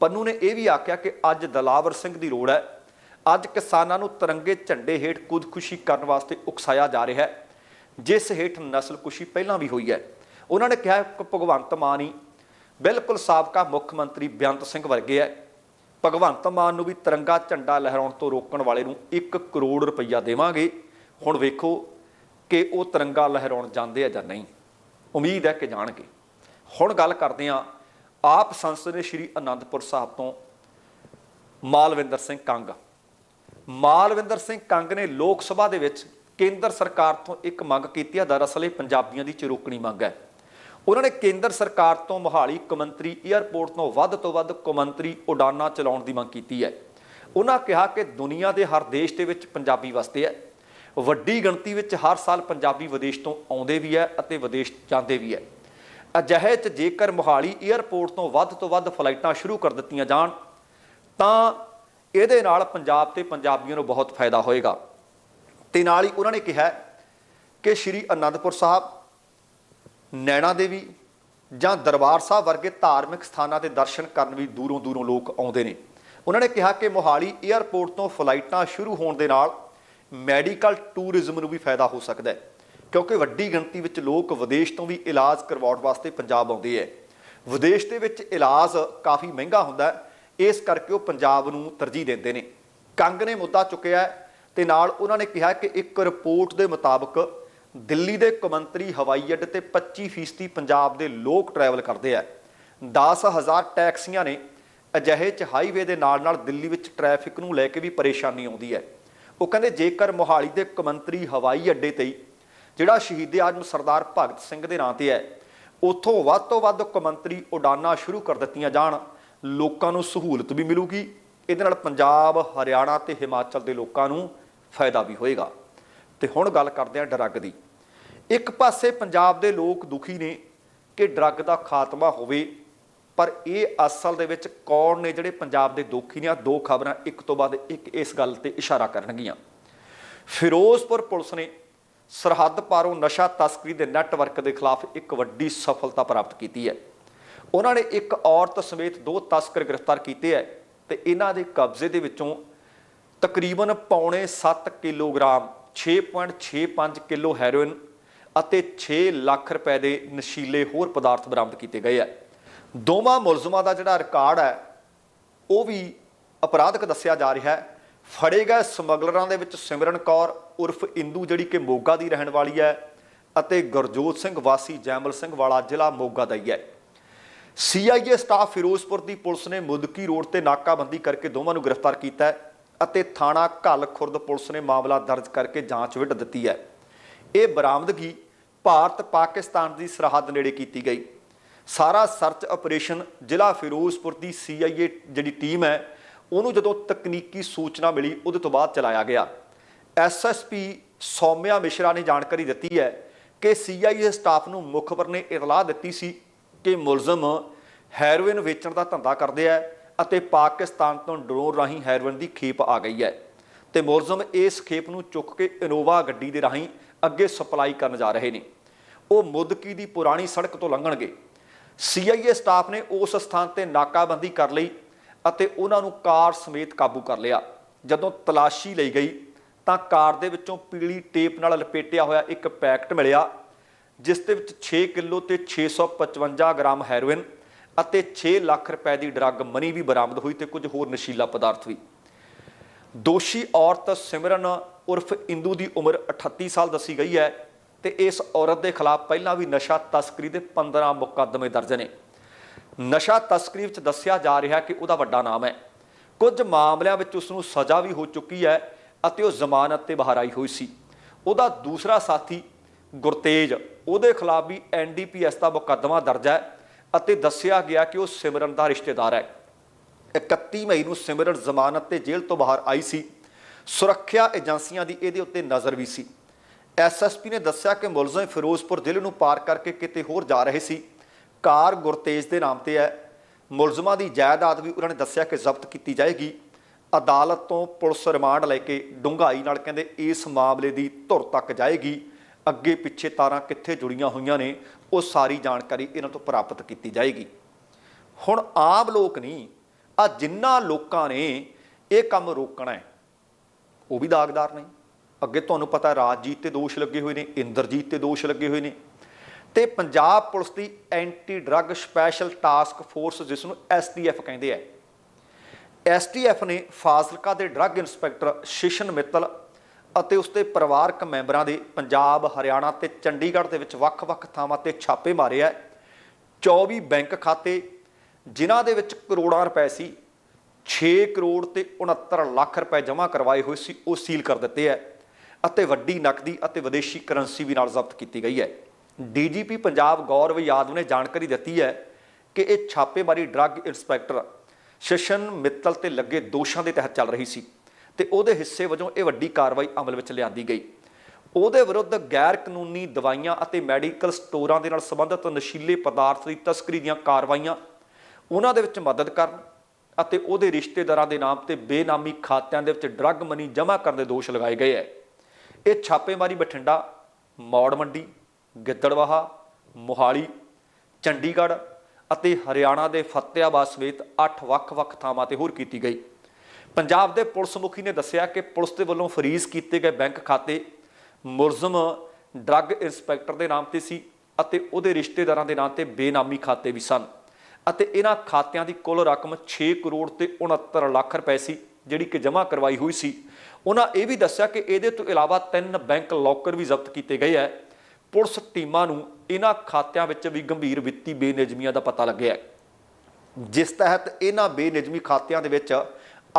ਪੰਨੂ ਨੇ ਇਹ ਵੀ ਆਖਿਆ ਕਿ ਅੱਜ ਦਲਾਵਰ ਸਿੰਘ ਦੀ ਲੋੜ ਹੈ। ਅੱਜ ਕਿਸਾਨਾਂ ਨੂੰ ਤਿਰੰਗੇ ਝੰਡੇ ਹੇਠ ਖੁਦਕੁਸ਼ੀ ਕਰਨ ਵਾਸਤੇ ਉਕਸਾਇਆ ਜਾ ਰਿਹਾ ਹੈ। ਜਿਸ ਹੇਠ ਨਸਲਕੁਸ਼ੀ ਪਹਿਲਾਂ ਵੀ ਹੋਈ ਹੈ। ਉਹਨਾਂ ਨੇ ਕਿਹਾ ਕਿ ਭਗਵੰਤ ਮਾਨ ਹੀ ਬਿਲਕੁਲ ਸਾਬਕਾ ਮੁੱਖ ਮੰਤਰੀ ਬੇਅੰਤ ਸਿੰਘ ਵਰਗੇ ਹੈ। ਭਗਵੰਤ ਮਾਨ ਨੂੰ ਵੀ ਤਿਰੰਗਾ ਝੰਡਾ ਲਹਿਰਾਉਣ ਤੋਂ ਰੋਕਣ ਵਾਲੇ ਨੂੰ 1 ਕਰੋੜ ਰੁਪਈਆ ਦੇਵਾਂਗੇ। ਹੁਣ ਵੇਖੋ ਕਿ ਉਹ ਤਿਰੰਗਾ ਲਹਿਰਾਉਣ ਜਾਂਦੇ ਆ ਜਾਂ ਨਹੀਂ। ਉਮੀਦ ਹੈ ਕਿ ਜਾਣਗੇ। ਹੁਣ ਗੱਲ ਕਰਦੇ ਹਾਂ ਆਪ ਸੰਸਦ ਨੇ ਸ਼੍ਰੀ ਅਨੰਦਪੁਰ ਸਾਹਿਬ ਤੋਂ ਮਾਲਵਿੰਦਰ ਸਿੰਘ ਕੰਗ। ਮਾਲਵਿੰਦਰ ਸਿੰਘ ਕੰਗ ਨੇ ਲੋਕ ਸਭਾ ਦੇ ਵਿੱਚ ਕੇਂਦਰ ਸਰਕਾਰ ਤੋਂ ਇੱਕ ਮੰਗ ਕੀਤੀ ਹੈ। ਦਰਅਸਲ ਇਹ ਪੰਜਾਬੀਆਂ ਦੀ ਚਿਰੋਕਣੀ ਮੰਗ ਹੈ। ਉਹਨਾਂ ਨੇ ਕੇਂਦਰ ਸਰਕਾਰ ਤੋਂ ਮੋਹਾਲੀ ਕਮੰਤਰੀ 에ਅਰਪੋਰਟ ਤੋਂ ਵੱਧ ਤੋਂ ਵੱਧ ਕਮੰਤਰੀ ਉਡਾਨਾਂ ਚਲਾਉਣ ਦੀ ਮੰਗ ਕੀਤੀ ਹੈ। ਉਹਨਾਂ ਕਿਹਾ ਕਿ ਦੁਨੀਆ ਦੇ ਹਰ ਦੇਸ਼ ਦੇ ਵਿੱਚ ਪੰਜਾਬੀ ਵਸਦੇ ਹੈ। ਵੱਡੀ ਗਿਣਤੀ ਵਿੱਚ ਹਰ ਸਾਲ ਪੰਜਾਬੀ ਵਿਦੇਸ਼ ਤੋਂ ਆਉਂਦੇ ਵੀ ਹੈ ਅਤੇ ਵਿਦੇਸ਼ ਜਾਂਦੇ ਵੀ ਹੈ। ਅਜਿਹੇ 'ਚ ਜੇਕਰ ਮੋਹਾਲੀ 에ਅਰਪੋਰਟ ਤੋਂ ਵੱਧ ਤੋਂ ਵੱਧ ਫਲਾਈਟਾਂ ਸ਼ੁਰੂ ਕਰ ਦਿੱਤੀਆਂ ਜਾਣ, ਤਾਂ ਇਹਦੇ ਨਾਲ ਪੰਜਾਬ ਤੇ ਪੰਜਾਬੀਆਂ ਨੂੰ ਬਹੁਤ ਫਾਇਦਾ ਹੋਏਗਾ। ਤੇ ਨਾਲ ਹੀ ਉਹਨਾਂ ਨੇ ਕਿਹਾ ਕਿ ਸ਼੍ਰੀ ਅਨੰਦਪੁਰ ਸਾਹਿਬ, ਨੈਣਾ ਦੇਵੀ ਜਾਂ ਦਰਬਾਰ ਸਾਹਿਬ ਵਰਗੇ ਧਾਰਮਿਕ ਸਥਾਨਾਂ ਤੇ ਦਰਸ਼ਨ ਕਰਨ ਵੀ ਦੂਰੋਂ ਦੂਰੋਂ ਲੋਕ ਆਉਂਦੇ ਨੇ। ਉਹਨਾਂ ਨੇ ਕਿਹਾ ਕਿ ਮੋਹਾਲੀ 에ਅਰਪੋਰਟ ਤੋਂ ਫਲਾਈਟਾਂ ਸ਼ੁਰੂ ਹੋਣ ਦੇ ਨਾਲ ਮੈਡੀਕਲ ਟੂਰਿਜ਼ਮ ਨੂੰ ਵੀ ਫਾਇਦਾ ਹੋ ਸਕਦਾ ਹੈ, ਕਿਉਂਕਿ ਵੱਡੀ ਗਿਣਤੀ ਵਿੱਚ ਲੋਕ ਵਿਦੇਸ਼ ਤੋਂ ਵੀ ਇਲਾਜ ਕਰਵਾਉਣ ਵਾਸਤੇ ਪੰਜਾਬ ਆਉਂਦੇ ਹੈ। ਵਿਦੇਸ਼ ਦੇ ਵਿੱਚ ਇਲਾਜ ਕਾਫੀ ਮਹਿੰਗਾ ਹੁੰਦਾ ਹੈ ਇਸ ਕਰਕੇ ਉਹ ਪੰਜਾਬ ਨੂੰ ਤਰਜੀਹ ਦਿੰਦੇ ਨੇ। ਕੰਗ ਨੇ ਮੁੱਦਾ ਚੁੱਕਿਆ ਹੈ ਤੇ ਨਾਲ ਉਹਨਾਂ ਨੇ ਕਿਹਾ ਕਿ ਇੱਕ ਰਿਪੋਰਟ ਦੇ ਮੁਤਾਬਕ ਦਿੱਲੀ ਦੇ ਕੌਮਾਂਤਰੀ ਹਵਾਈ ਅੱਡੇ ਤੇ 25% ਪੰਜਾਬ ਦੇ ਲੋਕ ਟਰੈਵਲ ਕਰਦੇ ਆ। 10000 ਟੈਕਸੀਆਂ ਨੇ ਅਜਿਹੇ ਚ ਹਾਈਵੇ ਦੇ ਨਾਲ ਨਾਲ ਦਿੱਲੀ ਵਿੱਚ ਟ੍ਰੈਫਿਕ ਨੂੰ ਲੈ ਕੇ ਵੀ ਪਰੇਸ਼ਾਨੀ ਆਉਂਦੀ ਹੈ। ਉਹ ਕਹਿੰਦੇ ਜੇਕਰ ਮੋਹਾਲੀ ਦੇ ਕੌਮਾਂਤਰੀ ਹਵਾਈ ਅੱਡੇ ਤੇ ਹੀ, ਜਿਹੜਾ ਸ਼ਹੀਦ ਆਜਮ ਸਰਦਾਰ ਭਗਤ ਸਿੰਘ ਦੇ ਨਾਂ ਤੇ ਹੈ, ਉੱਥੋਂ ਵੱਧ ਤੋਂ ਵੱਧ ਕੌਮਾਂਤਰੀ ਉਡਾਨਾਂ ਸ਼ੁਰੂ ਕਰ ਦਿੱਤੀਆਂ ਜਾਣ ਲੋਕਾਂ ਨੂੰ ਸਹੂਲਤ ਵੀ ਮਿਲੂਗੀ। ਇਹਦੇ ਨਾਲ ਪੰਜਾਬ, ਹਰਿਆਣਾ ਤੇ ਹਿਮਾਚਲ ਦੇ ਲੋਕਾਂ ਨੂੰ ਫਾਇਦਾ ਵੀ ਹੋਏਗਾ। ਤੇ ਹੁਣ ਗੱਲ ਕਰਦੇ ਹਾਂ ਡਰੱਗ ਦੀ। ਇੱਕ ਪਾਸੇ ਪੰਜਾਬ ਦੇ ਲੋਕ ਦੁਖੀ ਨੇ ਕਿ ਡਰੱਗ ਦਾ ਖਾਤਮਾ ਹੋਵੇ, ਪਰ ਇਹ ਅਸਲ ਦੇ ਵਿੱਚ ਕੌਣ ਨੇ ਜਿਹੜੇ ਪੰਜਾਬ ਦੇ ਦੁਖੀ ਨੇ? ਆ ਦੋ ਖਬਰਾਂ, ਇੱਕ ਤੋਂ ਬਾਅਦ ਇੱਕ ਇਸ ਗੱਲ ਤੇ ਇਸ਼ਾਰਾ ਕਰਨਗੀਆਂ। ਫਿਰੋਜ਼ਪੁਰ ਪੁਲਿਸ ਨੇ ਸਰਹੱਦ ਪਾਰੋਂ ਨਸ਼ਾ ਤਸਕਰੀ ਦੇ ਨੈਟਵਰਕ ਦੇ ਖਿਲਾਫ ਇੱਕ ਵੱਡੀ ਸਫਲਤਾ ਪ੍ਰਾਪਤ ਕੀਤੀ ਹੈ। ਉਹਨਾਂ ਨੇ ਇੱਕ ਔਰਤ ਸਮੇਤ ਦੋ ਤਸਕਰ ਗ੍ਰਿਫਤਾਰ ਕੀਤੇ ਹੈ ਤੇ ਇਹਨਾਂ ਦੇ ਕਬਜ਼ੇ ਦੇ ਵਿੱਚੋਂ ਤਕਰੀਬਨ ਪੌਣੇ 7 ਕਿਲੋਗ੍ਰਾਮ 6.65 ਕਿਲੋ ਹੈਰੋਇਨ ਅਤੇ 6 ਲੱਖ ਰੁਪਏ ਦੇ ਨਸ਼ੀਲੇ ਹੋਰ ਪਦਾਰਥ ਬਰਾਮਦ ਕੀਤੇ ਗਏ ਹੈ ਦੋਵਾਂ ਮੁਲਜ਼ਮਾਂ ਦਾ ਜਿਹੜਾ ਰਿਕਾਰਡ ਹੈ, ਉਹ ਵੀ ਅਪਰਾਧਕ ਦੱਸਿਆ ਜਾ ਰਿਹਾ ਹੈ। ਫੜੇ ਗਏ ਸਮਗਲਰਾਂ ਦੇ ਵਿੱਚ ਸਿਮਰਨ ਕੌਰ ਉਰਫ ਇੰਦੂ, ਜਿਹੜੀ ਕਿ ਮੋਗਾ ਦੀ ਰਹਿਣ ਵਾਲੀ ਹੈ, ਅਤੇ ਗੁਰਜੋਤ ਸਿੰਘ ਵਾਸੀ ਜੈਮਲ ਸਿੰਘ ਵਾਲਾ ਜ਼ਿਲ੍ਹਾ ਮੋਗਾ ਦਾ ਹੀ ਹੈ। ਸੀਆਈਏ ਸਟਾਫ ਫਿਰੋਜ਼ਪੁਰ ਦੀ ਪੁਲਿਸ ਨੇ ਮੁਦਕੀ ਰੋਡ ਤੇ ਨਾਕਾਬੰਦੀ ਕਰਕੇ ਦੋਵਾਂ ਨੂੰ ਗ੍ਰਿਫਤਾਰ ਕੀਤਾ ਹੈ ਅਤੇ ਥਾਣਾ ਘੱਲ ਖੁਰਦ ਪੁਲਿਸ ਨੇ ਮਾਮਲਾ ਦਰਜ ਕਰਕੇ ਜਾਂਚ ਵਿੱਢ ਦਿੱਤੀ ਹੈ। ਇਹ ਬਰਾਮਦਗੀ ਭਾਰਤ ਪਾਕਿਸਤਾਨ ਦੀ ਸਰਹੱਦ ਨੇੜੇ ਕੀਤੀ ਗਈ। ਸਾਰਾ ਸਰਚ ਆਪਰੇਸ਼ਨ ਜ਼ਿਲ੍ਹਾ ਫਿਰੋਜ਼ਪੁਰ ਦੀ ਸੀਆਈਏ ਜਿਹੜੀ ਟੀਮ ਹੈ, ਉਹਨੂੰ ਜਦੋਂ ਤਕਨੀਕੀ ਸੂਚਨਾ ਮਿਲੀ, ਉਹਦੇ ਤੋਂ ਬਾਅਦ ਚਲਾਇਆ ਗਿਆ। ਐਸਐਸਪੀ ਸੌਮਿਆ ਮਿਸ਼ਰਾ ਨੇ ਜਾਣਕਾਰੀ ਦਿੱਤੀ ਹੈ ਕਿ ਸੀਆਈਏ ਸਟਾਫ ਨੂੰ ਮੁਖਬਰ ਨੇ ਇਤਲਾਹ ਦਿੱਤੀ ਸੀ ਕਿ ਮੁਲਜ਼ਮ ਹੈਰੋਇਨ ਵੇਚਣ ਦਾ ਧੰਦਾ ਕਰਦੇ ਆ ਅਤੇ ਪਾਕਿਸਤਾਨ ਤੋਂ ਡਰੋਨ ਰਾਹੀਂ ਹੈਰੋਇਨ ਦੀ ਖੇਪ ਆ ਗਈ ਹੈ। ਤੇ ਮੁਲਜ਼ਮ ਇਸ ਖੇਪ ਨੂੰ ਚੁੱਕ ਕੇ ਇਨੋਵਾ ਗੱਡੀ ਦੇ ਰਾਹੀਂ ਅੱਗੇ ਸਪਲਾਈ ਕਰਨ ਜਾ ਰਹੇ ਨੇ। ਉਹ ਮੁਦਕੀ ਦੀ ਪੁਰਾਣੀ ਸੜਕ ਤੋਂ ਲੰਘਣਗੇ। ਸੀਆਈਏ ਸਟਾਫ ਨੇ ਉਸ ਸਥਾਨ ਤੇ ਨਾਕਾਬੰਦੀ ਕਰ ਲਈ ਅਤੇ ਉਹਨਾਂ ਨੂੰ ਕਾਰ ਸਮੇਤ ਕਾਬੂ ਕਰ ਲਿਆ। ਜਦੋਂ ਤਲਾਸ਼ੀ ਲਈ ਗਈ ਤਾਂ ਕਾਰ ਦੇ ਵਿੱਚੋਂ ਪੀਲੀ ਟੇਪ ਨਾਲ ਲਪੇਟਿਆ ਹੋਇਆ ਇੱਕ ਪੈਕਟ ਮਿਲਿਆ। ਜਿਸ ਦੇ ਵਿੱਚ 6 ਕਿਲੋ ਤੇ 655 ਗ੍ਰਾਮ ਹੈਰੋਇਨ ਅਤੇ 6 ਲੱਖ ਰੁਪਏ ਦੀ ਡਰੱਗ ਮਨੀ ਵੀ ਬਰਾਮਦ ਹੋਈ ਤੇ ਕੁਝ ਹੋਰ ਨਸ਼ੀਲਾ ਪਦਾਰਥ ਵੀ। ਦੋਸ਼ੀ ਔਰਤ ਸਿਮਰਨ ਉਰਫ ਇੰਦੂ ਦੀ ਉਮਰ 38 ਸਾਲ ਦੱਸੀ ਗਈ ਹੈ ਤੇ ਇਸ ਔਰਤ ਦੇ ਖਿਲਾਫ ਪਹਿਲਾਂ ਵੀ ਨਸ਼ਾ ਤਸਕਰੀ ਦੇ 15 ਮੁਕੱਦਮੇ ਦਰਜ ਨੇ। ਨਸ਼ਾ ਤਸਕਰੀ ਵਿੱਚ ਦੱਸਿਆ ਜਾ ਰਿਹਾ ਕਿ ਉਹਦਾ ਵੱਡਾ ਨਾਮ ਹੈ। ਕੁਝ ਮਾਮਲਿਆਂ ਵਿੱਚ ਉਸ ਨੂੰ ਸਜ਼ਾ ਵੀ ਹੋ ਚੁੱਕੀ ਹੈ ਅਤੇ ਉਹ ਜ਼ਮਾਨਤ ਤੇ ਬਾਹਰ ਆਈ ਹੋਈ ਸੀ। ਉਹਦਾ ਦੂਸਰਾ ਸਾਥੀ ਗੁਰਤੇਜ, ਉਹਦੇ ਖਿਲਾਫ ਵੀ ਐਨਡੀਪੀਐਸ ਦਾ ਮੁਕੱਦਮਾ ਦਰਜ ਹੈ ਅਤੇ ਦੱਸਿਆ ਗਿਆ ਕਿ ਉਹ ਸਿਮਰਨ ਦਾ ਰਿਸ਼ਤੇਦਾਰ ਹੈ। 31 ਮਈ ਨੂੰ ਸਿਮਰਨ ਜ਼ਮਾਨਤ ਤੇ ਜੇਲ੍ਹ ਤੋਂ ਬਾਹਰ ਆਈ ਸੀ। ਸੁਰੱਖਿਆ ਏਜੰਸੀਆਂ ਦੀ ਇਹਦੇ ਉੱਤੇ ਨਜ਼ਰ ਵੀ ਸੀ। ਐਸਐਸਪੀ ਨੇ ਦੱਸਿਆ ਕਿ ਮੁਲਜ਼ਮ ਫਿਰੋਜ਼ਪੁਰ ਜ਼ਿਲ੍ਹੇ ਨੂੰ ਪਾਰ ਕਰਕੇ ਕਿਤੇ ਹੋਰ ਜਾ ਰਹੇ ਸੀ। ਕਾਰ ਗੁਰਤੇਜ ਦੇ ਨਾਮ ਤੇ ਹੈ। ਮੁਲਜ਼ਮਾਂ ਦੀ ਜਾਇਦਾਦ ਵੀ ਉਹਨਾਂ ਨੇ ਦੱਸਿਆ ਕਿ ਜ਼ਬਤ ਕੀਤੀ ਜਾਏਗੀ। ਅਦਾਲਤ ਤੋਂ ਪੁਲਿਸ ਰਿਮਾਂਡ ਲੈ ਕੇ ਡੂੰਘਾਈ ਨਾਲ ਕਹਿੰਦੇ ਇਸ ਮਾਮਲੇ ਦੀ ਧੁਰ ਤੱਕ ਜਾਏਗੀ। ਅੱਗੇ ਪਿੱਛੇ ਤਾਰਾਂ ਕਿੱਥੇ ਜੁੜੀਆਂ ਹੋਈਆਂ ਨੇ, ਉਹ ਸਾਰੀ ਜਾਣਕਾਰੀ ਇਹਨਾਂ ਤੋਂ ਪ੍ਰਾਪਤ ਕੀਤੀ ਜਾਏਗੀ। ਹੁਣ ਆਮ ਲੋਕ ਨਹੀਂ ਆ ਜਿੰਨਾ ਲੋਕਾਂ ਨੇ ਇਹ ਕੰਮ ਰੋਕਣਾ ਹੈ, ਉਹ ਵੀ ਦਾਗਦਾਰ ਨਹੀਂ ਅੱਗੇ ਤੁਹਾਨੂੰ ਪਤਾ ਰਾਜਜੀਤ ਤੇ ਦੋਸ਼ ਲੱਗੇ ਹੋਏ ਨੇ, ਇੰਦਰਜੀਤ ਤੇ ਦੋਸ਼ ਲੱਗੇ ਹੋਏ ਨੇ। ਤੇ ਪੰਜਾਬ ਪੁਲਿਸ ਦੀ anti drug special task force, ਜਿਸ ਨੂੰ ਐਸਟੀਐਫ ਕਹਿੰਦੇ ਆ ਐਸਟੀਐਫ ਨੇ ਫਾਜ਼ਿਲਕਾ ਦੇ ਡਰੱਗ ਇੰਸਪੈਕਟਰ ਸ਼ਿਸ਼ਨ ਮਿੱਤਲ ਅਤੇ ਉਸਦੇ ਪਰਿਵਾਰਕ ਮੈਂਬਰਾਂ ਦੇ ਪੰਜਾਬ, ਹਰਿਆਣਾ ਤੇ ਚੰਡੀਗੜ੍ਹ ਦੇ ਵਿੱਚ ਵੱਖ-ਵੱਖ ਥਾਵਾਂ ਤੇ ਛਾਪੇ ਮਾਰੇ ਆ। 24 ਬੈਂਕ ਖਾਤੇ, ਜਿਨ੍ਹਾਂ ਦੇ ਵਿੱਚ ਕਰੋੜਾਂ ਰੁਪਏ ਸੀ 6 ਕਰੋੜ ਤੇ 69 ਲੱਖ ਰੁਪਏ ਜਮ੍ਹਾਂ ਕਰਵਾਏ ਹੋਏ ਸੀ, ਉਹ ਸੀਲ ਕਰ ਦਿੱਤੇ ਹੈ ਅਤੇ ਵੱਡੀ ਨਕਦੀ ਅਤੇ ਵਿਦੇਸ਼ੀ ਕਰੰਸੀ ਵੀ ਨਾਲ ਜ਼ਬਤ ਕੀਤੀ ਗਈ ਹੈ। ਡੀਜੀਪੀ ਪੰਜਾਬ ਗੌਰਵ ਯਾਦਵ ਨੇ ਜਾਣਕਾਰੀ ਦਿੱਤੀ ਹੈ ਕਿ ਇਹ ਛਾਪੇਮਾਰੀ ਡਰੱਗ ਇੰਸਪੈਕਟਰ ਸ਼ਸ਼ਨ ਮਿੱਤਲ ਤੇ ਲੱਗੇ ਦੋਸ਼ਾਂ ਦੇ ਤਹਿਤ ਚੱਲ ਰਹੀ ਸੀ। ਤੇ ਉਹਦੇ ਹਿੱਸੇ ਵਜੋਂ ਇਹ ਵੱਡੀ ਕਾਰਵਾਈ ਅਮਲ ਵਿੱਚ ਲਿਆਂਦੀ ਗਈ। ਉਹਦੇ ਵਿਰੁੱਧ ਗੈਰ ਕਾਨੂੰਨੀ ਦਵਾਈਆਂ ਅਤੇ ਮੈਡੀਕਲ ਸਟੋਰਾਂ ਦੇ ਨਾਲ ਸੰਬੰਧਿਤ ਨਸ਼ੀਲੇ ਪਦਾਰਥ ਦੀ ਤਸਕਰੀ ਦੀਆਂ ਕਾਰਵਾਈਆਂ, ਉਹਨਾਂ ਦੇ ਵਿੱਚ ਮਦਦ ਕਰਨ ਅਤੇ ਉਹਦੇ ਰਿਸ਼ਤੇਦਾਰਾਂ ਦੇ ਨਾਮ ਤੇ ਬੇਨਾਮੀ ਖਾਤਿਆਂ ਦੇ ਵਿੱਚ ਡਰੱਗ ਮਨੀ ਜਮ੍ਹਾਂ ਕਰਨ ਦੇ ਦੋਸ਼ ਲਗਾਏ ਗਏ ਹੈ ਇਹ ਛਾਪੇਮਾਰੀ ਬਠਿੰਡਾ, ਮੌੜ ਮੰਡੀ, ਗਿੱਦੜਵਾਹਾ, ਮੋਹਾਲੀ, ਚੰਡੀਗੜ੍ਹ ਅਤੇ ਹਰਿਆਣਾ ਦੇ ਫਤਿਆਬਾਦ ਸਮੇਤ 8 ਵੱਖ-ਵੱਖ ਥਾਵਾਂ ਤੇ ਹੋਰ ਕੀਤੀ ਗਈ। ਪੰਜਾਬ ਦੇ ਪੁਲਿਸ ਮੁਖੀ ਨੇ ਦੱਸਿਆ ਕਿ ਪੁਲਿਸ ਦੇ ਵੱਲੋਂ ਫਰੀਜ਼ ਕੀਤੇ ਗਏ ਬੈਂਕ ਖਾਤੇ ਮੁਲਜ਼ਮ, ਡਰੱਗ ਇੰਸਪੈਕਟਰ ਦੇ ਨਾਮ ਤੇ ਸੀ ਅਤੇ ਉਹਦੇ ਰਿਸ਼ਤੇਦਾਰਾਂ ਦੇ ਨਾਮ ਤੇ ਬੇਨਾਮੀ ਖਾਤੇ ਵੀ ਸਨ ਅਤੇ ਇਹਨਾਂ ਖਾਤਿਆਂ ਦੀ ਕੁੱਲ ਰਕਮ 6 ਕਰੋੜ ਤੇ 69 ਲੱਖ ਰੁਪਏ ਸੀ, ਜਿਹੜੀ ਕਿ ਜਮ੍ਹਾਂ ਕਰਵਾਈ ਹੋਈ ਸੀ। ਉਹਨਾਂ ਇਹ ਵੀ ਦੱਸਿਆ ਕਿ ਇਹਦੇ ਤੋਂ ਇਲਾਵਾ ਤਿੰਨ ਬੈਂਕ ਲੋਕਰ ਵੀ ਜ਼ਬਤ ਕੀਤੇ ਗਏ ਹੈ। ਪੁਲਿਸ ਟੀਮਾਂ ਨੂੰ ਇਹਨਾਂ ਖਾਤਿਆਂ ਵਿੱਚ ਵੀ ਗੰਭੀਰ ਵਿੱਤੀ ਬੇਨਿਯਮੀਆਂ ਦਾ ਪਤਾ ਲੱਗਿਆ ਜਿਸ ਤਹਿਤ ਇਹਨਾਂ ਬੇਨਿਯਮੀ ਖਾਤਿਆਂ ਦੇ ਵਿੱਚ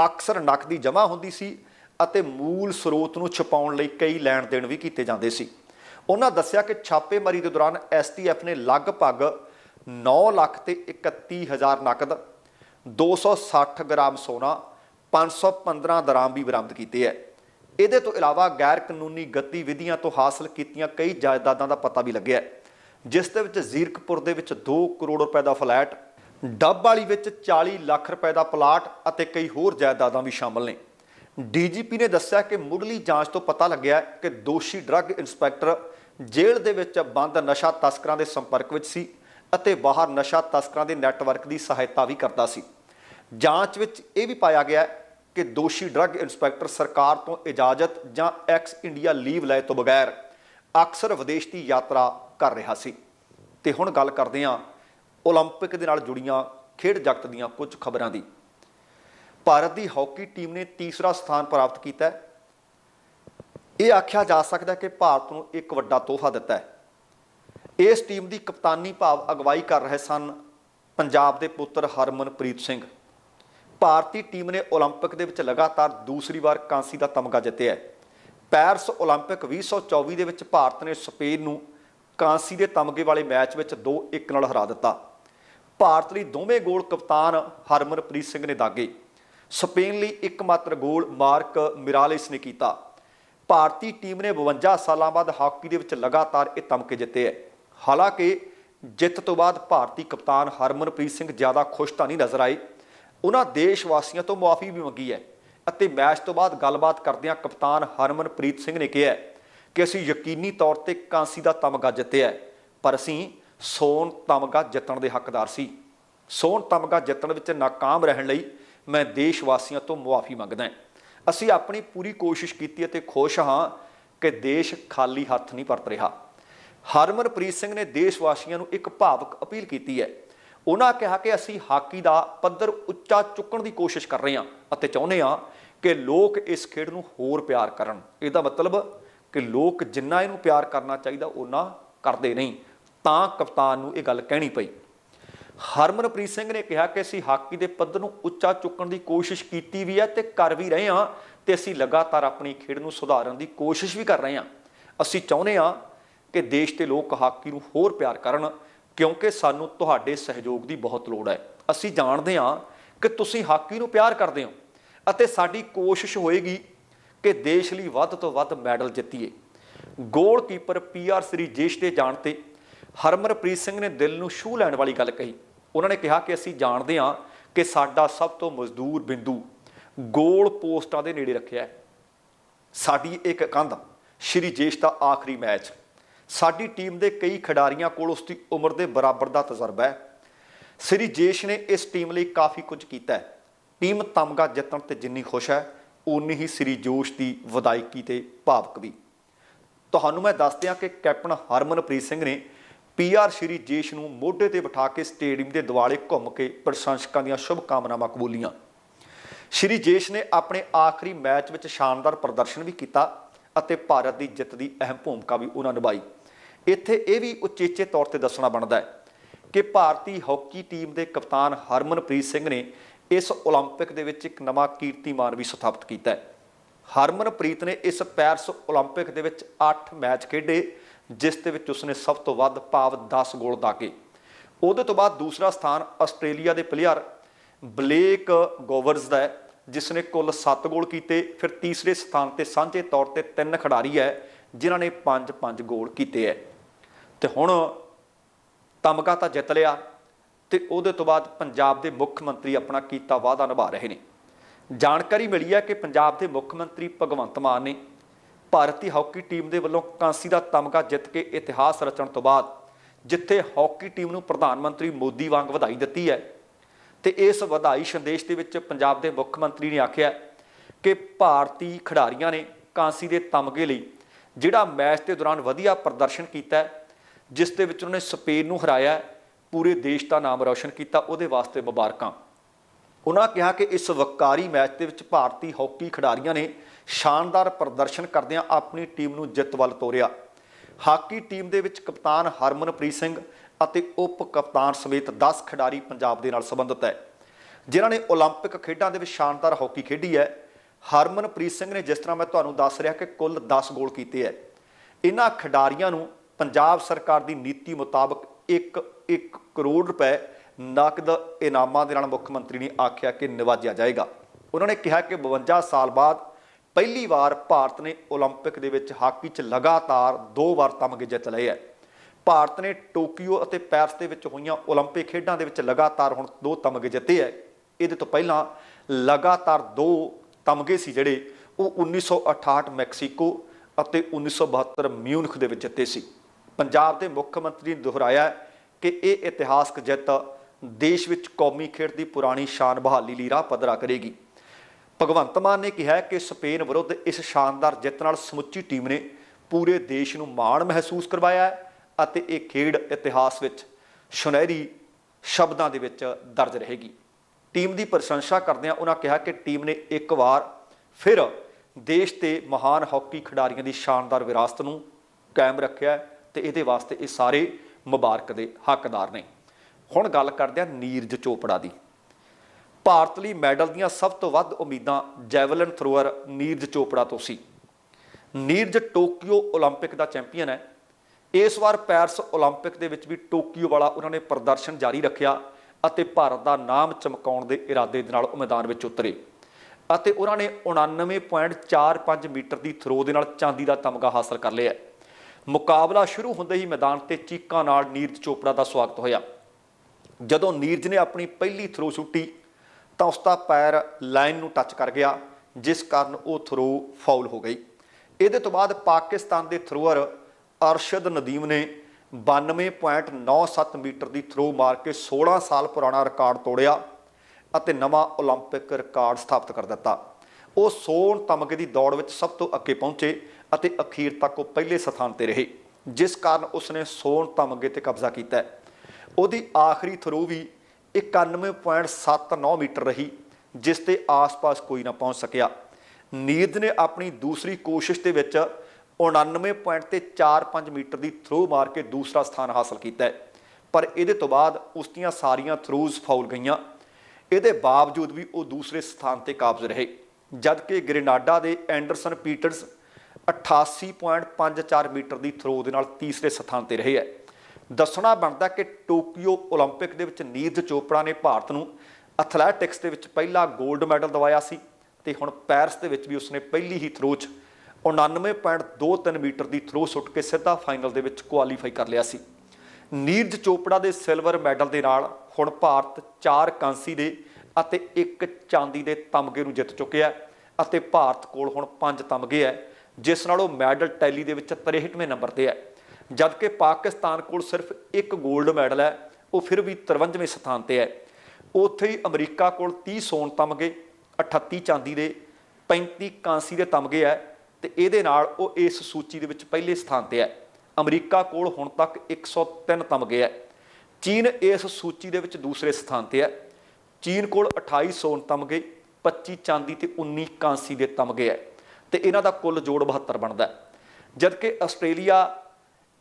ਅਕਸਰ ਨਕਦੀ ਜਮ੍ਹਾਂ ਹੁੰਦੀ ਸੀ ਅਤੇ ਮੂਲ ਸਰੋਤ ਨੂੰ ਛੁਪਾਉਣ ਲਈ ਕਈ ਲੈਣ ਦੇਣ ਵੀ ਕੀਤੇ ਜਾਂਦੇ ਸੀ। ਉਹਨਾਂ ਦੱਸਿਆ ਕਿ ਛਾਪੇਮਾਰੀ ਦੇ ਦੌਰਾਨ ਐਸਟੀਐਫ ਨੇ ਲਗਭਗ 9 ਲੱਖ ਤੇ 31 ਹਜ਼ਾਰ ਨਕਦ 260 ਗ੍ਰਾਮ ਸੋਨਾ 515 ਦਰਾਮ ਵੀ ਬਰਾਮਦ ਕੀਤੇ ਹੈ। ਇਹਦੇ ਤੋਂ ਇਲਾਵਾ ਗੈਰ ਕਾਨੂੰਨੀ ਗਤੀਵਿਧੀਆਂ ਤੋਂ ਹਾਸਲ ਕੀਤੀਆਂ ਕਈ ਜਾਇਦਾਦਾਂ ਦਾ ਪਤਾ ਵੀ ਲੱਗਿਆ ਜਿਸ ਦੇ ਵਿੱਚ ਜ਼ੀਰਕਪੁਰ ਦੇ ਵਿੱਚ 2 ਕਰੋੜ ਰੁਪਏ ਦਾ ਫਲੈਟ ਡੱਬ ਵਾਲੀ ਵਿੱਚ 40 ਲੱਖ ਰੁਪਏ ਦਾ ਪਲਾਟ ਅਤੇ ਕਈ ਹੋਰ ਜਾਇਦਾਦਾਂ ਵੀ ਸ਼ਾਮਲ ਨੇ। ਡੀਜੀਪੀ ਨੇ ਦੱਸਿਆ ਕਿ ਮੁੱਢਲੀ ਜਾਂਚ ਤੋਂ ਪਤਾ ਲੱਗਿਆ ਕਿ ਦੋਸ਼ੀ ਡਰੱਗ ਇੰਸਪੈਕਟਰ ਜੇਲ੍ਹ ਦੇ ਵਿੱਚ ਬੰਦ ਨਸ਼ਾ ਤਸਕਰਾਂ ਦੇ ਸੰਪਰਕ ਵਿੱਚ ਸੀ ਅਤੇ ਬਾਹਰ ਨਸ਼ਾ ਤਸਕਰਾਂ ਦੇ ਨੈਟਵਰਕ ਦੀ ਸਹਾਇਤਾ ਵੀ ਕਰਦਾ ਸੀ। ਜਾਂਚ ਵਿੱਚ ਇਹ ਵੀ ਪਾਇਆ ਗਿਆ ਕਿ ਦੋਸ਼ੀ ਡਰੱਗ ਇੰਸਪੈਕਟਰ ਸਰਕਾਰ ਤੋਂ ਇਜਾਜ਼ਤ ਜਾਂ ਐਕਸ ਇੰਡੀਆ ਲੀਵ ਲਏ ਤੋਂ ਬਗੈਰ ਅਕਸਰ ਵਿਦੇਸ਼ ਦੀ ਯਾਤਰਾ ਕਰ ਰਿਹਾ ਸੀ। ਤੇ ਹੁਣ ਗੱਲ ਕਰਦੇ ਹਾਂ 올림픽 ਦੇ ਨਾਲ ਜੁੜੀਆਂ ਖੇਡ ਜਗਤ ਦੀਆਂ ਕੁਝ ਖਬਰਾਂ ਦੀ ਭਾਰਤ ਦੀ ਹਾਕੀ ਟੀਮ ਨੇ ਤੀਸਰਾ ਸਥਾਨ ਪ੍ਰਾਪਤ ਕੀਤਾ ਹੈ ਇਹ ਆਖਿਆ ਜਾ ਸਕਦਾ ਹੈ ਕਿ ਭਾਰਤ ਨੂੰ ਇੱਕ ਵੱਡਾ ਤੋਹਫਾ ਦਿੱਤਾ ਹੈ ਇਸ ਟੀਮ ਦੀ ਕਪਤਾਨੀ ਭਾਵ ਅਗਵਾਈ ਕਰ ਰਹੇ ਸਨ ਪੰਜਾਬ ਦੇ ਪੁੱਤਰ ਹਰਮਨਪ੍ਰੀਤ ਸਿੰਘ ਭਾਰਤੀ ਟੀਮ ਨੇ 올림픽 ਦੇ ਵਿੱਚ ਲਗਾਤਾਰ ਦੂਸਰੀ ਵਾਰ ਕਾਂਸੀ ਦਾ ਤਮਗਾ ਜਿੱਤਿਆ ਹੈ ਪੈਰਿਸ 올림픽 2024 ਦੇ ਵਿੱਚ ਭਾਰਤ ਨੇ ਸਪੇਨ ਨੂੰ ਕਾਂਸੀ ਦੇ ਤਮਗੇ ਵਾਲੇ ਮੈਚ ਵਿੱਚ 2-1 ਨਾਲ ਹਰਾ ਦਿੱਤਾ ਭਾਰਤ ਲਈ ਦੋਵੇਂ ਗੋਲ ਕਪਤਾਨ ਹਰਮਨਪ੍ਰੀਤ ਸਿੰਘ ਨੇ ਦਾਗੇ। ਸਪੇਨ ਲਈ ਇੱਕਮਾਤਰ ਗੋਲ ਮਾਰਕ ਮਿਰਾਲਿਸ ਨੇ ਕੀਤਾ। ਭਾਰਤੀ ਟੀਮ ਨੇ 52 ਸਾਲਾਂ ਬਾਅਦ ਹਾਕੀ ਦੇ ਵਿੱਚ ਲਗਾਤਾਰ ਇਹ ਤਮਕੇ ਜਿੱਤੇ ਹੈ। ਹਾਲਾਂਕਿ, ਜਿੱਤ ਤੋਂ ਬਾਅਦ ਭਾਰਤੀ ਕਪਤਾਨ ਹਰਮਨਪ੍ਰੀਤ ਸਿੰਘ ਜ਼ਿਆਦਾ ਖੁਸ਼ ਤਾਂ ਨਹੀਂ ਨਜ਼ਰ ਆਏ। ਉਹਨਾਂ ਦੇਸ਼ ਵਾਸੀਆਂ ਤੋਂ ਮੁਆਫੀ ਵੀ ਮੰਗੀ ਹੈ ਅਤੇ ਮੈਚ ਤੋਂ ਬਾਅਦ ਗੱਲਬਾਤ ਕਰਦਿਆਂ ਕਪਤਾਨ ਹਰਮਨਪ੍ਰੀਤ ਸਿੰਘ ਨੇ ਕਿਹਾ ਕਿ ਅਸੀਂ ਯਕੀਨੀ ਤੌਰ ਤੇ ਕਾਂਸੀ ਦਾ ਤਮਗਾ ਜਿੱਤਿਆ ਪਰ ਅਸੀਂ ਸੋਨ ਤਮਗਾ ਜਿੱਤਣ ਦੇ ਹੱਕਦਾਰ ਸੀ। ਸੋਨ ਤਮਗਾ ਜਿੱਤਣ ਵਿੱਚ ਨਾਕਾਮ ਰਹਿਣ ਲਈ ਮੈਂ ਦੇਸ਼ ਵਾਸੀਆਂ ਤੋਂ ਮੁਆਫੀ ਮੰਗਦਾ ਹਾਂ। ਅਸੀਂ ਆਪਣੀ ਪੂਰੀ ਕੋਸ਼ਿਸ਼ ਕੀਤੀ ਅਤੇ ਖੁਸ਼ ਹਾਂ ਕਿ ਦੇਸ਼ ਖਾਲੀ ਹੱਥ ਨਹੀਂ ਪਰਤ ਰਿਹਾ। ਹਰਮਨਪ੍ਰੀਤ ਸਿੰਘ ਨੇ ਦੇਸ਼ ਵਾਸੀਆਂ ਨੂੰ ਇੱਕ ਭਾਵਕ ਅਪੀਲ ਕੀਤੀ ਹੈ। ਉਹਨਾਂ ਕਿਹਾ ਕਿ ਅਸੀਂ ਹਾਕੀ ਦਾ ਪੱਧਰ ਉੱਚਾ ਚੁੱਕਣ ਦੀ ਕੋਸ਼ਿਸ਼ ਕਰ ਰਹੇ ਹਾਂ ਅਤੇ ਚਾਹੁੰਦੇ ਹਾਂ ਕਿ ਲੋਕ ਇਸ ਖੇਡ ਨੂੰ ਹੋਰ ਪਿਆਰ ਕਰਨ। ਇਹਦਾ ਮਤਲਬ ਕਿ ਲੋਕ ਜਿੰਨਾ ਇਹਨੂੰ ਪਿਆਰ ਕਰਨਾ ਚਾਹੀਦਾ ਉਹਨਾਂ ਕਰਦੇ ਨਹੀਂ ਤਾਂ ਕਪਤਾਨ ਨੂੰ ਇਹ ਗੱਲ ਕਹਿਣੀ ਪਈ। ਹਰਮਨਪ੍ਰੀਤ ਸਿੰਘ ਨੇ ਕਿਹਾ ਕਿ ਅਸੀਂ ਹਾਕੀ ਦੇ ਪੱਧਰ ਨੂੰ ਉੱਚਾ ਚੁੱਕਣ ਦੀ ਕੋਸ਼ਿਸ਼ ਕੀਤੀ ਵੀ ਹੈ ਤੇ ਕਰ ਵੀ ਰਹੇ ਹਾਂ ਤੇ ਅਸੀਂ ਲਗਾਤਾਰ ਆਪਣੀ ਖੇਡ ਨੂੰ ਸੁਧਾਰਨ ਦੀ ਕੋਸ਼ਿਸ਼ ਵੀ ਕਰ ਰਹੇ ਹਾਂ। ਅਸੀਂ ਚਾਹੁੰਦੇ ਹਾਂ ਕਿ ਦੇਸ਼ ਦੇ ਲੋਕ ਹਾਕੀ ਨੂੰ ਹੋਰ ਪਿਆਰ ਕਰਨ ਕਿਉਂਕਿ ਸਾਨੂੰ ਤੁਹਾਡੇ ਸਹਿਯੋਗ ਦੀ ਬਹੁਤ ਲੋੜ ਹੈ। ਅਸੀਂ ਜਾਣਦੇ ਹਾਂ ਕਿ ਤੁਸੀਂ ਹਾਕੀ ਨੂੰ ਪਿਆਰ ਕਰਦੇ ਹੋ ਅਤੇ ਸਾਡੀ ਕੋਸ਼ਿਸ਼ ਹੋਏਗੀ ਕਿ ਦੇਸ਼ ਲਈ ਵੱਧ ਤੋਂ ਵੱਧ ਮੈਡਲ ਜਿੱਤੀਏ। ਗੋਲਕੀਪਰ ਪੀਆਰ ਸ੍ਰੀ ਜੇਸ਼ ਦੇ ਜਾਣ ਤੇ ਹਰਮਨਪ੍ਰੀਤ ਸਿੰਘ ਨੇ ਦਿਲ ਨੂੰ ਛੂਹ ਲੈਣ ਵਾਲੀ ਗੱਲ ਕਹੀ। ਉਹਨਾਂ ਨੇ ਕਿਹਾ ਕਿ ਅਸੀਂ ਜਾਣਦੇ ਹਾਂ ਕਿ ਸਾਡਾ ਸਭ ਤੋਂ ਮਜ਼ਦੂਰ ਬਿੰਦੂ ਗੋਲ ਪੋਸਟਾਂ ਦੇ ਨੇੜੇ ਰੱਖਿਆ ਹੈ। ਸਾਡੀ ਇੱਕ ਕੰਧ, ਸ਼੍ਰੀ ਜੇਸ਼ ਦਾ ਆਖਰੀ ਮੈਚ। ਸਾਡੀ ਟੀਮ ਦੇ ਕਈ ਖਿਡਾਰੀਆਂ ਕੋਲ ਉਸ ਦੀ ਉਮਰ ਦੇ ਬਰਾਬਰ ਦਾ ਤਜਰਬਾ ਹੈ। ਸ੍ਰੀ ਜੇਸ਼ ਨੇ ਇਸ ਟੀਮ ਲਈ ਕਾਫੀ ਕੁਝ ਕੀਤਾ ਹੈ। ਟੀਮ ਤਮਗਾ ਜਿੱਤਣ ਤੇ ਜਿੰਨੀ ਖੁਸ਼ ਹੈ ਉਨੀ ਹੀ ਸ੍ਰੀ ਜੋਸ਼ ਦੀ ਵਿਦਾਇਕੀ ਤੇ ਭਾਵਕ ਵੀ। ਤੁਹਾਨੂੰ ਮੈਂ ਦੱਸ ਦਿਆਂ ਕਿ ਕੈਪਟਨ ਹਰਮਨਪ੍ਰੀਤ ਸਿੰਘ ਨੇ ਪੀਆਰ ਸ਼੍ਰੀ ਜੇਸ਼ ਨੂੰ ਮੋਢੇ ਤੇ ਬਿਠਾ ਕੇ ਸਟੇਡੀਅਮ ਦੇ ਦੁਆਲੇ ਘੁੰਮ ਕੇ ਪ੍ਰਸ਼ੰਸਕਾਂ ਦੀਆਂ ਸ਼ੁਭ ਕਾਮਨਾਵਾਂ ਕਬੂਲੀਆਂ ਸ਼੍ਰੀ ਜੇਸ਼ ਨੇ ਆਪਣੇ ਆਖਰੀ ਮੈਚ ਵਿੱਚ ਸ਼ਾਨਦਾਰ ਪ੍ਰਦਰਸ਼ਨ ਵੀ ਕੀਤਾ ਅਤੇ ਭਾਰਤ ਦੀ ਜਿੱਤ ਦੀ ਅਹਿਮ ਭੂਮਿਕਾ ਵੀ ਉਹਨਾਂ ਨਿਭਾਈ ਇੱਥੇ ਇਹ ਵੀ ਉਚੇਚੇ ਤੌਰ ਤੇ ਦੱਸਣਾ ਬਣਦਾ ਹੈ ਕਿ ਭਾਰਤੀ ਹਾਕੀ ਟੀਮ ਦੇ ਕਪਤਾਨ ਹਰਮਨਪ੍ਰੀਤ ਸਿੰਘ ਨੇ ਇਸ 올림픽 ਦੇ ਵਿੱਚ ਇੱਕ ਨਵਾਂ ਕੀਰਤੀਮਾਨ ਵੀ ਸਥਾਪਿਤ ਕੀਤਾ ਹੈ ਹਰਮਨਪ੍ਰੀਤ ਨੇ ਇਸ ਪੈਰਿਸ 올림픽 ਦੇ ਵਿੱਚ 8 ਮੈਚ ਖੇਡੇ ਜਿਸ ਦੇ ਵਿੱਚ ਉਸਨੇ ਸਭ ਤੋਂ ਵੱਧ ਭਾਵ 10 ਗੋਲ ਦਾਗੇ ਉਹਦੇ ਤੋਂ ਬਾਅਦ ਦੂਸਰਾ ਸਥਾਨ ਆਸਟ੍ਰੇਲੀਆ ਦੇ ਪਲੇਅਰ ਬਲੇਕ ਗੋਵਰਜ਼ ਦਾ ਹੈ ਜਿਸ ਨੇ ਕੁੱਲ 7 ਗੋਲ ਕੀਤੇ। ਫਿਰ ਤੀਸਰੇ ਸਥਾਨ ਤੇ ਸਾਂਝੇ ਤੌਰ ਤੇ ਤਿੰਨ ਖਿਡਾਰੀ ਹੈ, ਜਿਨ੍ਹਾਂ ਨੇ 5-5 ਗੋਲ ਕੀਤੇ ਹੈ। ਤੇ ਹੁਣ ਤਮਗਾ ਤਾਂ ਜਿੱਤ ਲਿਆ ਤੇ ਉਹਦੇ ਤੋਂ ਬਾਅਦ ਪੰਜਾਬ ਦੇ ਮੁੱਖ ਮੰਤਰੀ ਆਪਣਾ ਕੀਤਾ ਵਾਅਦਾ ਨਿਭਾ ਰਹੇ ਨੇ। ਜਾਣਕਾਰੀ ਮਿਲੀ ਹੈ ਕਿ ਪੰਜਾਬ ਦੇ ਮੁੱਖ ਮੰਤਰੀ ਭਗਵੰਤ ਮਾਨ ਨੇ ਭਾਰਤੀ ਹਾਕੀ ਟੀਮ ਦੇ ਵੱਲੋਂ ਕਾਂਸੀ ਦਾ ਤਮਗਾ ਜਿੱਤ ਕੇ ਇਤਿਹਾਸ ਰਚਣ ਤੋਂ ਬਾਅਦ, ਜਿੱਥੇ ਹਾਕੀ ਟੀਮ ਨੂੰ ਪ੍ਰਧਾਨ ਮੰਤਰੀ ਮੋਦੀ ਵਾਂਗ ਵਧਾਈ ਦਿੱਤੀ ਹੈ। ਤੇ ਇਸ ਵਧਾਈ ਸੰਦੇਸ਼ ਦੇ ਵਿੱਚ ਪੰਜਾਬ ਦੇ ਮੁੱਖ ਮੰਤਰੀ ਨੇ ਆਖਿਆ ਕਿ ਭਾਰਤੀ ਖਿਡਾਰੀਆਂ ਨੇ ਕਾਂਸੀ ਦੇ ਤਮਗੇ ਲਈ ਜਿਹੜਾ ਮੈਚ ਦੇ ਦੌਰਾਨ ਵਧੀਆ ਪ੍ਰਦਰਸ਼ਨ ਕੀਤਾ, ਜਿਸ ਦੇ ਵਿੱਚ ਉਹਨਾਂ ਨੇ ਸਪੇਨ ਨੂੰ ਹਰਾਇਆ, ਪੂਰੇ ਦੇਸ਼ ਦਾ ਨਾਮ ਰੌਸ਼ਨ ਕੀਤਾ, ਉਹਦੇ ਵਾਸਤੇ ਮੁਬਾਰਕਾਂ। ਉਹਨਾਂ ਕਿਹਾ ਕਿ ਇਸ ਵਕਾਰੀ ਮੈਚ ਦੇ ਵਿੱਚ ਭਾਰਤੀ ਹਾਕੀ ਖਿਡਾਰੀਆਂ ਨੇ ਸ਼ਾਨਦਾਰ ਪ੍ਰਦਰਸ਼ਨ ਕਰਦਿਆਂ ਆਪਣੀ ਟੀਮ ਨੂੰ ਜਿੱਤ ਵੱਲ ਤੋਰਿਆ ਹਾਕੀ ਟੀਮ ਦੇ ਵਿੱਚ ਕਪਤਾਨ ਹਰਮਨਪ੍ਰੀਤ ਸਿੰਘ ਅਤੇ ਉਪ ਕਪਤਾਨ ਸਮੇਤ 10 ਖਿਡਾਰੀ ਪੰਜਾਬ ਦੇ ਨਾਲ ਸੰਬੰਧਿਤ ਹੈ ਜਿਨ੍ਹਾਂ ਨੇ 올림픽 ਖੇਡਾਂ ਦੇ ਵਿੱਚ ਸ਼ਾਨਦਾਰ ਹਾਕੀ ਖੇਡੀ ਹੈ ਹਰਮਨਪ੍ਰੀਤ ਸਿੰਘ ਨੇ ਜਿਸ ਤਰ੍ਹਾਂ ਮੈਂ ਤੁਹਾਨੂੰ ਦੱਸ ਰਿਹਾ ਕਿ ਕੁੱਲ 10 ਗੋਲ ਕੀਤੇ ਹੈ ਇਹਨਾਂ ਖਿਡਾਰੀਆਂ ਨੂੰ ਪੰਜਾਬ ਸਰਕਾਰ ਦੀ ਨੀਤੀ ਮੁਤਾਬਕ 1 1 ਕਰੋੜ ਰੁਪਏ ਨਕਦ ਇਨਾਮਾਂ ਦੇ ਨਾਲ ਮੁੱਖ ਮੰਤਰੀ ਨੇ ਆਖਿਆ ਕਿ ਨਿਵਾਜਿਆ ਜਾਏਗਾ ਉਹਨਾਂ ਨੇ ਕਿਹਾ ਕਿ 52 ਸਾਲ ਬਾਅਦ ਪਹਿਲੀ ਵਾਰ ਭਾਰਤ ਨੇ 올림픽 ਦੇ ਵਿੱਚ ਹਾਕੀ 'ਚ ਲਗਾਤਾਰ ਦੋ ਵਾਰ ਤਮਗੇ ਜਿੱਤ ਲਏ ਹੈ ਭਾਰਤ ਨੇ ਟੋਕੀਓ ਅਤੇ ਪੈਰਿਸ ਦੇ ਵਿੱਚ ਹੋਈਆਂ 올림픽 ਖੇਡਾਂ ਦੇ ਵਿੱਚ ਲਗਾਤਾਰ ਹੁਣ ਦੋ ਤਮਗੇ ਜਿੱਤੇ ਹੈ ਇਹਦੇ ਤੋਂ ਪਹਿਲਾਂ ਲਗਾਤਾਰ ਦੋ ਤਮਗੇ ਸੀ ਜਿਹੜੇ ਉਹ 1968 ਮੈਕਸੀਕੋ ਅਤੇ 1972 ਮਿਊਨਖ ਦੇ ਵਿੱਚ ਜਿੱਤੇ ਸੀ ਪੰਜਾਬ ਦੇ ਮੁੱਖ ਮੰਤਰੀ ਨੇ ਦੁਹਰਾਇਆ ਕਿ ਇਹ ਇਤਿਹਾਸਕ ਜਿੱਤ ਦੇਸ਼ ਵਿੱਚ ਕੌਮੀ ਖੇਡ ਦੀ ਪੁਰਾਣੀ ਸ਼ਾਨ ਬਹਾਲੀ ਲਈ ਰਾਹ ਪੱਧਰਾ ਕਰੇਗੀ ਭਗਵੰਤ ਮਾਨ ਨੇ ਕਿਹਾ ਕਿ ਸਪੇਨ ਵਿਰੁੱਧ ਇਸ ਸ਼ਾਨਦਾਰ ਜਿੱਤ ਨਾਲ ਸਮੁੱਚੀ ਟੀਮ ਨੇ ਪੂਰੇ ਦੇਸ਼ ਨੂੰ ਮਾਣ ਮਹਿਸੂਸ ਕਰਵਾਇਆ ਹੈ ਅਤੇ ਇਹ ਖੇਡ ਇਤਿਹਾਸ ਵਿੱਚ ਸੁਨਹਿਰੀ ਸ਼ਬਦਾਂ ਦੇ ਵਿੱਚ ਦਰਜ ਰਹੇਗੀ। ਟੀਮ ਦੀ ਪ੍ਰਸ਼ੰਸਾ ਕਰਦਿਆਂ ਉਹਨਾਂ ਕਿਹਾ ਕਿ ਟੀਮ ਨੇ ਇੱਕ ਵਾਰ ਫਿਰ ਦੇਸ਼ ਤੇ ਮਹਾਨ ਹਾਕੀ ਖਿਡਾਰੀਆਂ ਦੀ ਸ਼ਾਨਦਾਰ ਵਿਰਾਸਤ ਨੂੰ ਕਾਇਮ ਰੱਖਿਆ ਹੈ ਤੇ ਇਹਦੇ ਵਾਸਤੇ ਇਹ ਸਾਰੇ ਮੁਬਾਰਕ ਦੇ ਹੱਕਦਾਰ ਨੇ। ਹੁਣ ਗੱਲ ਕਰਦੇ ਹਾਂ ਨੀਰਜ ਚੋਪੜਾ ਦੀ। ਭਾਰਤ ਲਈ ਮੈਡਲ ਦੀਆਂ ਸਭ ਤੋਂ ਵੱਧ ਉਮੀਦਾਂ ਜੈਵਲਿਨ ਥਰੋਅਰ ਨੀਰਜ ਚੋਪੜਾ ਤੋਂ ਸੀ ਨੀਰਜ ਟੋਕੀਓ 올림픽 ਦਾ ਚੈਂਪੀਅਨ ਹੈ ਇਸ ਵਾਰ ਪੈਰਿਸ 올림픽 ਦੇ ਵਿੱਚ ਵੀ ਟੋਕੀਓ ਵਾਲਾ ਉਹਨਾਂ ਨੇ ਪ੍ਰਦਰਸ਼ਨ ਜਾਰੀ ਰੱਖਿਆ ਅਤੇ ਭਾਰਤ ਦਾ ਨਾਮ ਚਮਕਾਉਣ ਦੇ ਇਰਾਦੇ ਦੇ ਨਾਲ ਉਹ ਮੈਦਾਨ ਵਿੱਚ ਉਤਰੇ ਅਤੇ ਉਹਨਾਂ ਨੇ 99.45 ਮੀਟਰ ਦੀ ਥਰੋ ਦੇ ਨਾਲ ਚਾਂਦੀ ਦਾ ਤਮਗਾ ਹਾਸਲ ਕਰ ਲਿਆ ਮੁਕਾਬਲਾ ਸ਼ੁਰੂ ਹੁੰਦੇ ਹੀ ਮੈਦਾਨ ਤੇ ਚੀਕਾਂ ਨਾਲ ਨੀਰਜ ਚੋਪੜਾ ਦਾ ਸਵਾਗਤ ਹੋਇਆ ਜਦੋਂ ਨੀਰਜ ਨੇ ਆਪਣੀ ਪਹਿਲੀ ਥਰੋ ਸੁੱਟੀ ਤਾਂ ਉਸ ਦਾ ਪੈਰ ਲਾਈਨ ਨੂੰ ਟੱਚ ਕਰ ਗਿਆ ਜਿਸ ਕਾਰਨ ਉਹ ਥਰੋ ਫਾਉਲ ਹੋ ਗਈ ਇਹਦੇ ਤੋਂ ਬਾਅਦ ਪਾਕਿਸਤਾਨ ਦੇ ਥਰੋਅਰ ਅਰਸ਼ਦ ਨਦੀਮ ਨੇ 92.97 ਮੀਟਰ ਦੀ ਥਰੋ ਮਾਰ ਕੇ 16 ਸਾਲ ਪੁਰਾਣਾ ਰਿਕਾਰਡ ਤੋੜਿਆ ਅਤੇ ਨਵਾਂ 올림픽 ਰਿਕਾਰਡ ਸਥਾਪਿਤ ਕਰ ਦਿੱਤਾ ਉਹ ਸੋਨ ਤਮਗੇ ਦੀ ਦੌੜ ਵਿੱਚ ਸਭ ਤੋਂ ਅੱਗੇ ਪਹੁੰਚੇ ਅਤੇ ਅਖੀਰ ਤੱਕ ਉਹ ਪਹਿਲੇ ਸਥਾਨ ਤੇ ਰਹੇ ਜਿਸ ਕਾਰਨ ਉਸਨੇ ਸੋਨ ਤਮਗੇ ਤੇ ਕਬਜ਼ਾ ਕੀਤਾ ਹੈ। ਉਹਦੀ ਆਖਰੀ ਥਰੋ ਵੀ 91.79 ਮੀਟਰ ਰਹੀ, ਜਿਸ ਤੇ ਆਸ-ਪਾਸ ਕੋਈ ਨਾ ਪਹੁੰਚ ਸਕਿਆ। ਨੀਰਜ ਨੇ ਆਪਣੀ ਦੂਸਰੀ ਕੋਸ਼ਿਸ਼ ਦੇ ਵਿੱਚ 99.45 ਮੀਟਰ ਦੀ ਥਰੋ ਮਾਰ ਕੇ ਦੂਸਰਾ ਸਥਾਨ ਹਾਸਲ ਕੀਤਾ ਪਰ ਇਹਦੇ ਤੋਂ ਬਾਅਦ ਉਸ ਦੀਆਂ ਸਾਰੀਆਂ ਥਰੋਜ਼ ਫਾਉਲ ਗਈਆਂ। ਇਹਦੇ ਬਾਵਜੂਦ ਵੀ ਉਹ ਦੂਸਰੇ ਸਥਾਨ ਤੇ ਕਾਬਜ਼ ਰਹੇ, ਜਦਕਿ ਗ੍ਰੇਨਾਡਾ ਦੇ ਐਂਡਰਸਨ ਪੀਟਰਸ 88.54 ਮੀਟਰ ਦੀ ਥਰੋ ਦੇ ਨਾਲ ਤੀਸਰੇ ਸਥਾਨ ਤੇ ਰਹੇ ਹੈ। ਦੱਸਣਾ ਬਣਦਾ ਕਿ ਟੋਕੀਓ 올림픽 ਦੇ ਵਿੱਚ ਨੀਰਜ ਚੋਪੜਾ ਨੇ ਭਾਰਤ ਨੂੰ ਅਥਲੈਟਿਕਸ ਦੇ ਵਿੱਚ ਪਹਿਲਾ 골ਡ ਮੈਡਲ ਦਿਵਾਇਆ ਸੀ ਤੇ ਹੁਣ ਪੈਰਿਸ ਦੇ ਵਿੱਚ ਵੀ ਉਸਨੇ ਪਹਿਲੀ ਹੀ ਥਰੋ 'ਚ 99.23 ਮੀਟਰ ਦੀ ਥਰੋ ਸੁੱਟ ਕੇ ਸਿੱਧਾ ਫਾਈਨਲ ਦੇ ਵਿੱਚ ਕੁਆਲੀਫਾਈ ਕਰ ਲਿਆ ਸੀ। ਨੀਰਜ ਚੋਪੜਾ ਦੇ ਸਿਲਵਰ ਮੈਡਲ ਦੇ ਨਾਲ ਹੁਣ ਭਾਰਤ 4 ਕਾਂਸੀ ਦੇ ਅਤੇ 1 ਚਾਂਦੀ ਦੇ ਤਮਗੇ ਨੂੰ ਜਿੱਤ ਚੁੱਕਿਆ ਅਤੇ ਭਾਰਤ ਕੋਲ ਹੁਣ 5 ਤਮਗੇ ਹੈ, ਜਿਸ ਨਾਲ ਉਹ ਮੈਡਲ ਟੈਲੀ ਦੇ ਵਿੱਚ 63ਵੇਂ ਨੰਬਰ ਤੇ ਹੈ। ਜਦਕਿ ਪਾਕਿਸਤਾਨ ਕੋਲ ਸਿਰਫ ਇੱਕ 골ਡ ਮੈਡਲ ਹੈ, ਉਹ ਫਿਰ ਵੀ 53ਵੇਂ ਸਥਾਨ ਤੇ ਹੈ। ਉੱਥੇ ਹੀ ਅਮਰੀਕਾ ਕੋਲ 30 ਸੋਨ ਤਮਗੇ 38 ਚਾਂਦੀ ਦੇ 35 ਕਾਂਸੀ ਦੇ ਤਮਗੇ ਹੈ ਤੇ ਇਹਦੇ ਨਾਲ ਉਹ ਇਸ ਸੂਚੀ ਦੇ ਵਿੱਚ ਪਹਿਲੇ ਸਥਾਨ ਤੇ ਹੈ। ਅਮਰੀਕਾ ਕੋਲ ਹੁਣ ਤੱਕ 103 ਤਮਗੇ ਹੈ। ਚੀਨ ਇਸ ਸੂਚੀ ਦੇ ਵਿੱਚ ਦੂਸਰੇ ਸਥਾਨ ਤੇ ਹੈ। ਚੀਨ ਕੋਲ 28 ਸੋਨ ਤਮਗੇ 25 ਚਾਂਦੀ ਤੇ 19 ਕਾਂਸੀ ਦੇ ਤਮਗੇ ਹੈ ਤੇ ਇਹਨਾਂ ਦਾ ਕੁੱਲ ਜੋੜ 72 ਬਣਦਾ ਹੈ। ਜਦਕਿ ਆਸਟ੍ਰੇਲੀਆ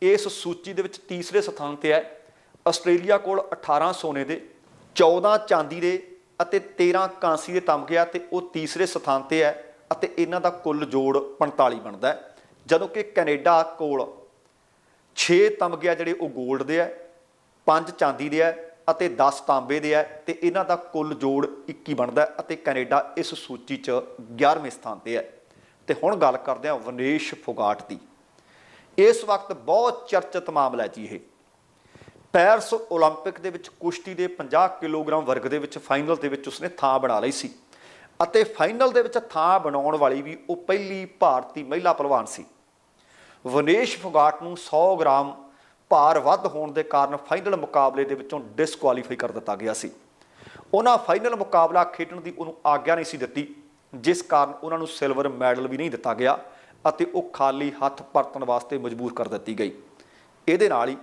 ਇਸ ਸੂਚੀ ਦੇ ਵਿੱਚ ਤੀਸਰੇ ਸਥਾਨ ਤੇ ਹੈ। ਆਸਟ੍ਰੇਲੀਆ ਕੋਲ 18 ਸੋਨੇ ਦੇ 14 ਚਾਂਦੀ ਦੇ ਅਤੇ 13 ਕਾਂਸੀ ਦੇ ਤਮਗੇ ਆ ਤੇ ਉਹ ਤੀਸਰੇ ਸਥਾਨ ਤੇ ਹੈ ਅਤੇ ਇਹਨਾਂ ਦਾ ਕੁੱਲ ਜੋੜ 45 ਬਣਦਾ ਹੈ। ਜਦੋਂ ਕਿ ਕੈਨੇਡਾ ਕੋਲ 6 ਤਮਗੇ ਆ ਜਿਹੜੇ ਉਹ 골ਡ ਦੇ ਆ 5 ਚਾਂਦੀ ਦੇ ਆ ਅਤੇ 10 ਤਾਂਬੇ ਦੇ ਆ ਤੇ ਇਹਨਾਂ ਦਾ ਕੁੱਲ ਜੋੜ 21 ਬਣਦਾ ਹੈ ਅਤੇ ਕੈਨੇਡਾ ਇਸ ਸੂਚੀ 'ਚ 11ਵੇਂ ਸਥਾਨ ਤੇ ਹੈ। ਤੇ ਹੁਣ ਗੱਲ ਕਰਦੇ ਹਾਂ ਵਨੇਸ਼ ਫੋਗਾਟ ਦੀ। ਇਸ ਵਕਤ ਬਹੁਤ ਚਰਚਿਤ ਮਾਮਲਾ ਹੈ ਜੀ ਇਹ ਪੈਰਿਸ 올림픽 ਦੇ ਵਿੱਚ ਕੁਸ਼ਤੀ ਦੇ 50 ਕਿਲੋਗ੍ਰਾਮ ਵਰਗ ਦੇ ਵਿੱਚ ਫਾਈਨਲ ਦੇ ਵਿੱਚ ਉਸਨੇ ਥਾਂ ਬਣਾ ਲਈ ਸੀ ਅਤੇ ਫਾਈਨਲ ਦੇ ਵਿੱਚ ਥਾਂ ਬਣਾਉਣ ਵਾਲੀ ਵੀ ਉਹ ਪਹਿਲੀ ਭਾਰਤੀ ਮਹਿਲਾ ਪਹਿਲਵਾਨ ਸੀ ਵਨੇਸ਼ ਫੋਗਾਟ ਨੂੰ 100 ਗ੍ਰਾਮ ਭਾਰ ਵੱਧ ਹੋਣ ਦੇ ਕਾਰਨ ਫਾਈਨਲ ਮੁਕਾਬਲੇ ਦੇ ਵਿੱਚੋਂ ਡਿਸਕੁਆਲੀਫਾਈ ਕਰ ਦਿੱਤਾ ਗਿਆ ਸੀ ਉਹਨਾਂ ਫਾਈਨਲ ਮੁਕਾਬਲਾ ਖੇਡਣ ਦੀ ਉਹਨੂੰ ਆਗਿਆ ਨਹੀਂ ਸੀ ਦਿੱਤੀ ਜਿਸ ਕਾਰਨ ਉਹਨਾਂ ਨੂੰ ਸਿਲਵਰ ਮੈਡਲ ਵੀ ਨਹੀਂ ਦਿੱਤਾ ਗਿਆ ਅਤੇ ਉਹ ਖਾਲੀ ਹੱਥ ਪਰਤਣ ਵਾਸਤੇ ਮਜਬੂਰ ਕਰ ਦਿੱਤੀ ਗਈ। ਇਹਦੇ ਨਾਲ ਹੀ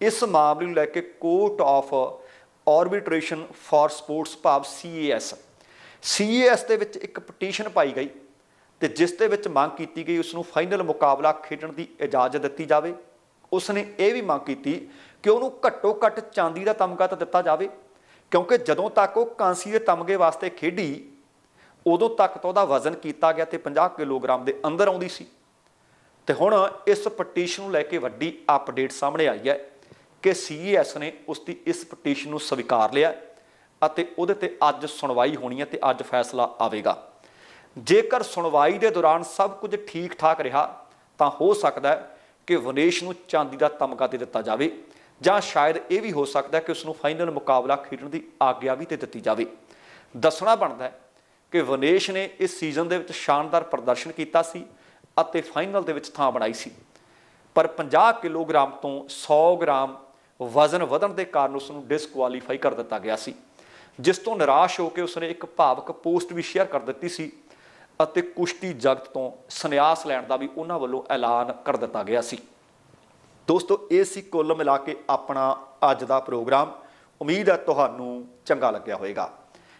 ਇਸ ਮਾਮਲੇ ਨੂੰ ਲੈ ਕੇ court of arbitration for sports ਭਾਵ CAS CAS ਦੇ ਵਿੱਚ ਇੱਕ ਪਟੀਸ਼ਨ ਪਾਈ ਗਈ ਤੇ ਜਿਸ ਦੇ ਵਿੱਚ ਮੰਗ ਕੀਤੀ ਗਈ ਉਸ ਨੂੰ ਫਾਈਨਲ ਮੁਕਾਬਲਾ ਖੇਡਣ ਦੀ ਇਜਾਜ਼ਤ ਦਿੱਤੀ ਜਾਵੇ। ਉਸ ਨੇ ਇਹ ਵੀ ਮੰਗ ਕੀਤੀ ਕਿ ਉਹਨੂੰ ਘੱਟੋ ਘੱਟ ਚਾਂਦੀ ਦਾ ਤਮਗਾ ਤਾਂ ਦਿੱਤਾ ਜਾਵੇ, ਕਿਉਂਕਿ ਜਦੋਂ ਤੱਕ ਉਹ ਕਾਂਸੀ ਦੇ ਤਮਗੇ ਵਾਸਤੇ ਖੇਡੀ ਉਦੋਂ ਤੱਕ ਤਾਂ ਉਹਦਾ ਵਜ਼ਨ ਕੀਤਾ ਗਿਆ ਤੇ 50 ਕਿਲੋਗ੍ਰਾਮ ਦੇ ਅੰਦਰ ਆਉਂਦੀ ਸੀ। ਤੇ ਹੁਣ ਇਸ ਪਟੀਸ਼ਨ ਨੂੰ ਲੈ ਕੇ ਵੱਡੀ ਅਪਡੇਟ ਸਾਹਮਣੇ ਆਈ ਹੈ ਕਿ ਸੀਐਸ ਨੇ ਉਸ ਦੀ ਇਸ ਪਟੀਸ਼ਨ ਨੂੰ ਸਵੀਕਾਰ ਲਿਆ ਅਤੇ ਉਹਦੇ ਤੇ ਅੱਜ ਸੁਣਵਾਈ ਹੋਣੀ ਹੈ ਤੇ ਅੱਜ ਫੈਸਲਾ ਆਵੇਗਾ। ਜੇਕਰ ਸੁਣਵਾਈ ਦੇ ਦੌਰਾਨ ਸਭ ਕੁਝ ਠੀਕ ਠਾਕ ਰਿਹਾ, ਤਾਂ ਹੋ ਸਕਦਾ ਹੈ ਕਿ ਵਨੇਸ਼ ਨੂੰ ਚਾਂਦੀ ਦਾ ਤਮਗਾ ਦੇ ਦਿੱਤਾ ਜਾਵੇ ਜਾਂ ਸ਼ਾਇਦ ਇਹ ਵੀ ਹੋ ਸਕਦਾ ਕਿ ਉਸ ਨੂੰ ਫਾਈਨਲ ਮੁਕਾਬਲਾ ਖੇਡਣ ਦੀ ਆਗਿਆ ਵੀ ਤੇ ਦਿੱਤੀ ਜਾਵੇ। ਦੱਸਣਾ ਬਣਦਾ ਹੈ ਕਿ ਵਨੇਸ਼ ਨੇ ਇਸ ਸੀਜ਼ਨ ਦੇ ਵਿੱਚ ਸ਼ਾਨਦਾਰ ਪ੍ਰਦਰਸ਼ਨ ਕੀਤਾ ਸੀ ਅਤੇ ਫਾਈਨਲ ਦੇ ਵਿੱਚ ਥਾਂ ਬਣਾਈ ਸੀ। ਪਰ 50 ਕਿਲੋਗ੍ਰਾਮ ਤੋਂ 100 ਗ੍ਰਾਮ ਵਜ਼ਨ ਵਧਣ ਦੇ ਕਾਰਨ ਉਸ ਨੂੰ ਡਿਸਕੁਆਲੀਫਾਈ ਕਰ ਦਿੱਤਾ ਗਿਆ ਸੀ, ਜਿਸ ਤੋਂ ਨਿਰਾਸ਼ ਹੋ ਕੇ ਉਸਨੇ ਇੱਕ ਭਾਵਕ ਪੋਸਟ ਵੀ ਸ਼ੇਅਰ ਕਰ ਦਿੱਤੀ ਸੀ ਅਤੇ ਕੁਸ਼ਤੀ ਜਗਤ ਤੋਂ ਸੰਨਿਆਸ ਲੈਣ ਦਾ ਵੀ ਉਹਨਾਂ ਵੱਲੋਂ ਐਲਾਨ ਕਰ ਦਿੱਤਾ ਗਿਆ ਸੀ। ਦੋਸਤੋ, ਇਹ ਸੀ ਕੁੱਲ ਮਿਲਾ ਕੇ ਆਪਣਾ ਅੱਜ ਦਾ ਪ੍ਰੋਗਰਾਮ। ਉਮੀਦ ਹੈ ਤੁਹਾਨੂੰ ਚੰਗਾ ਲੱਗਿਆ ਹੋਵੇਗਾ।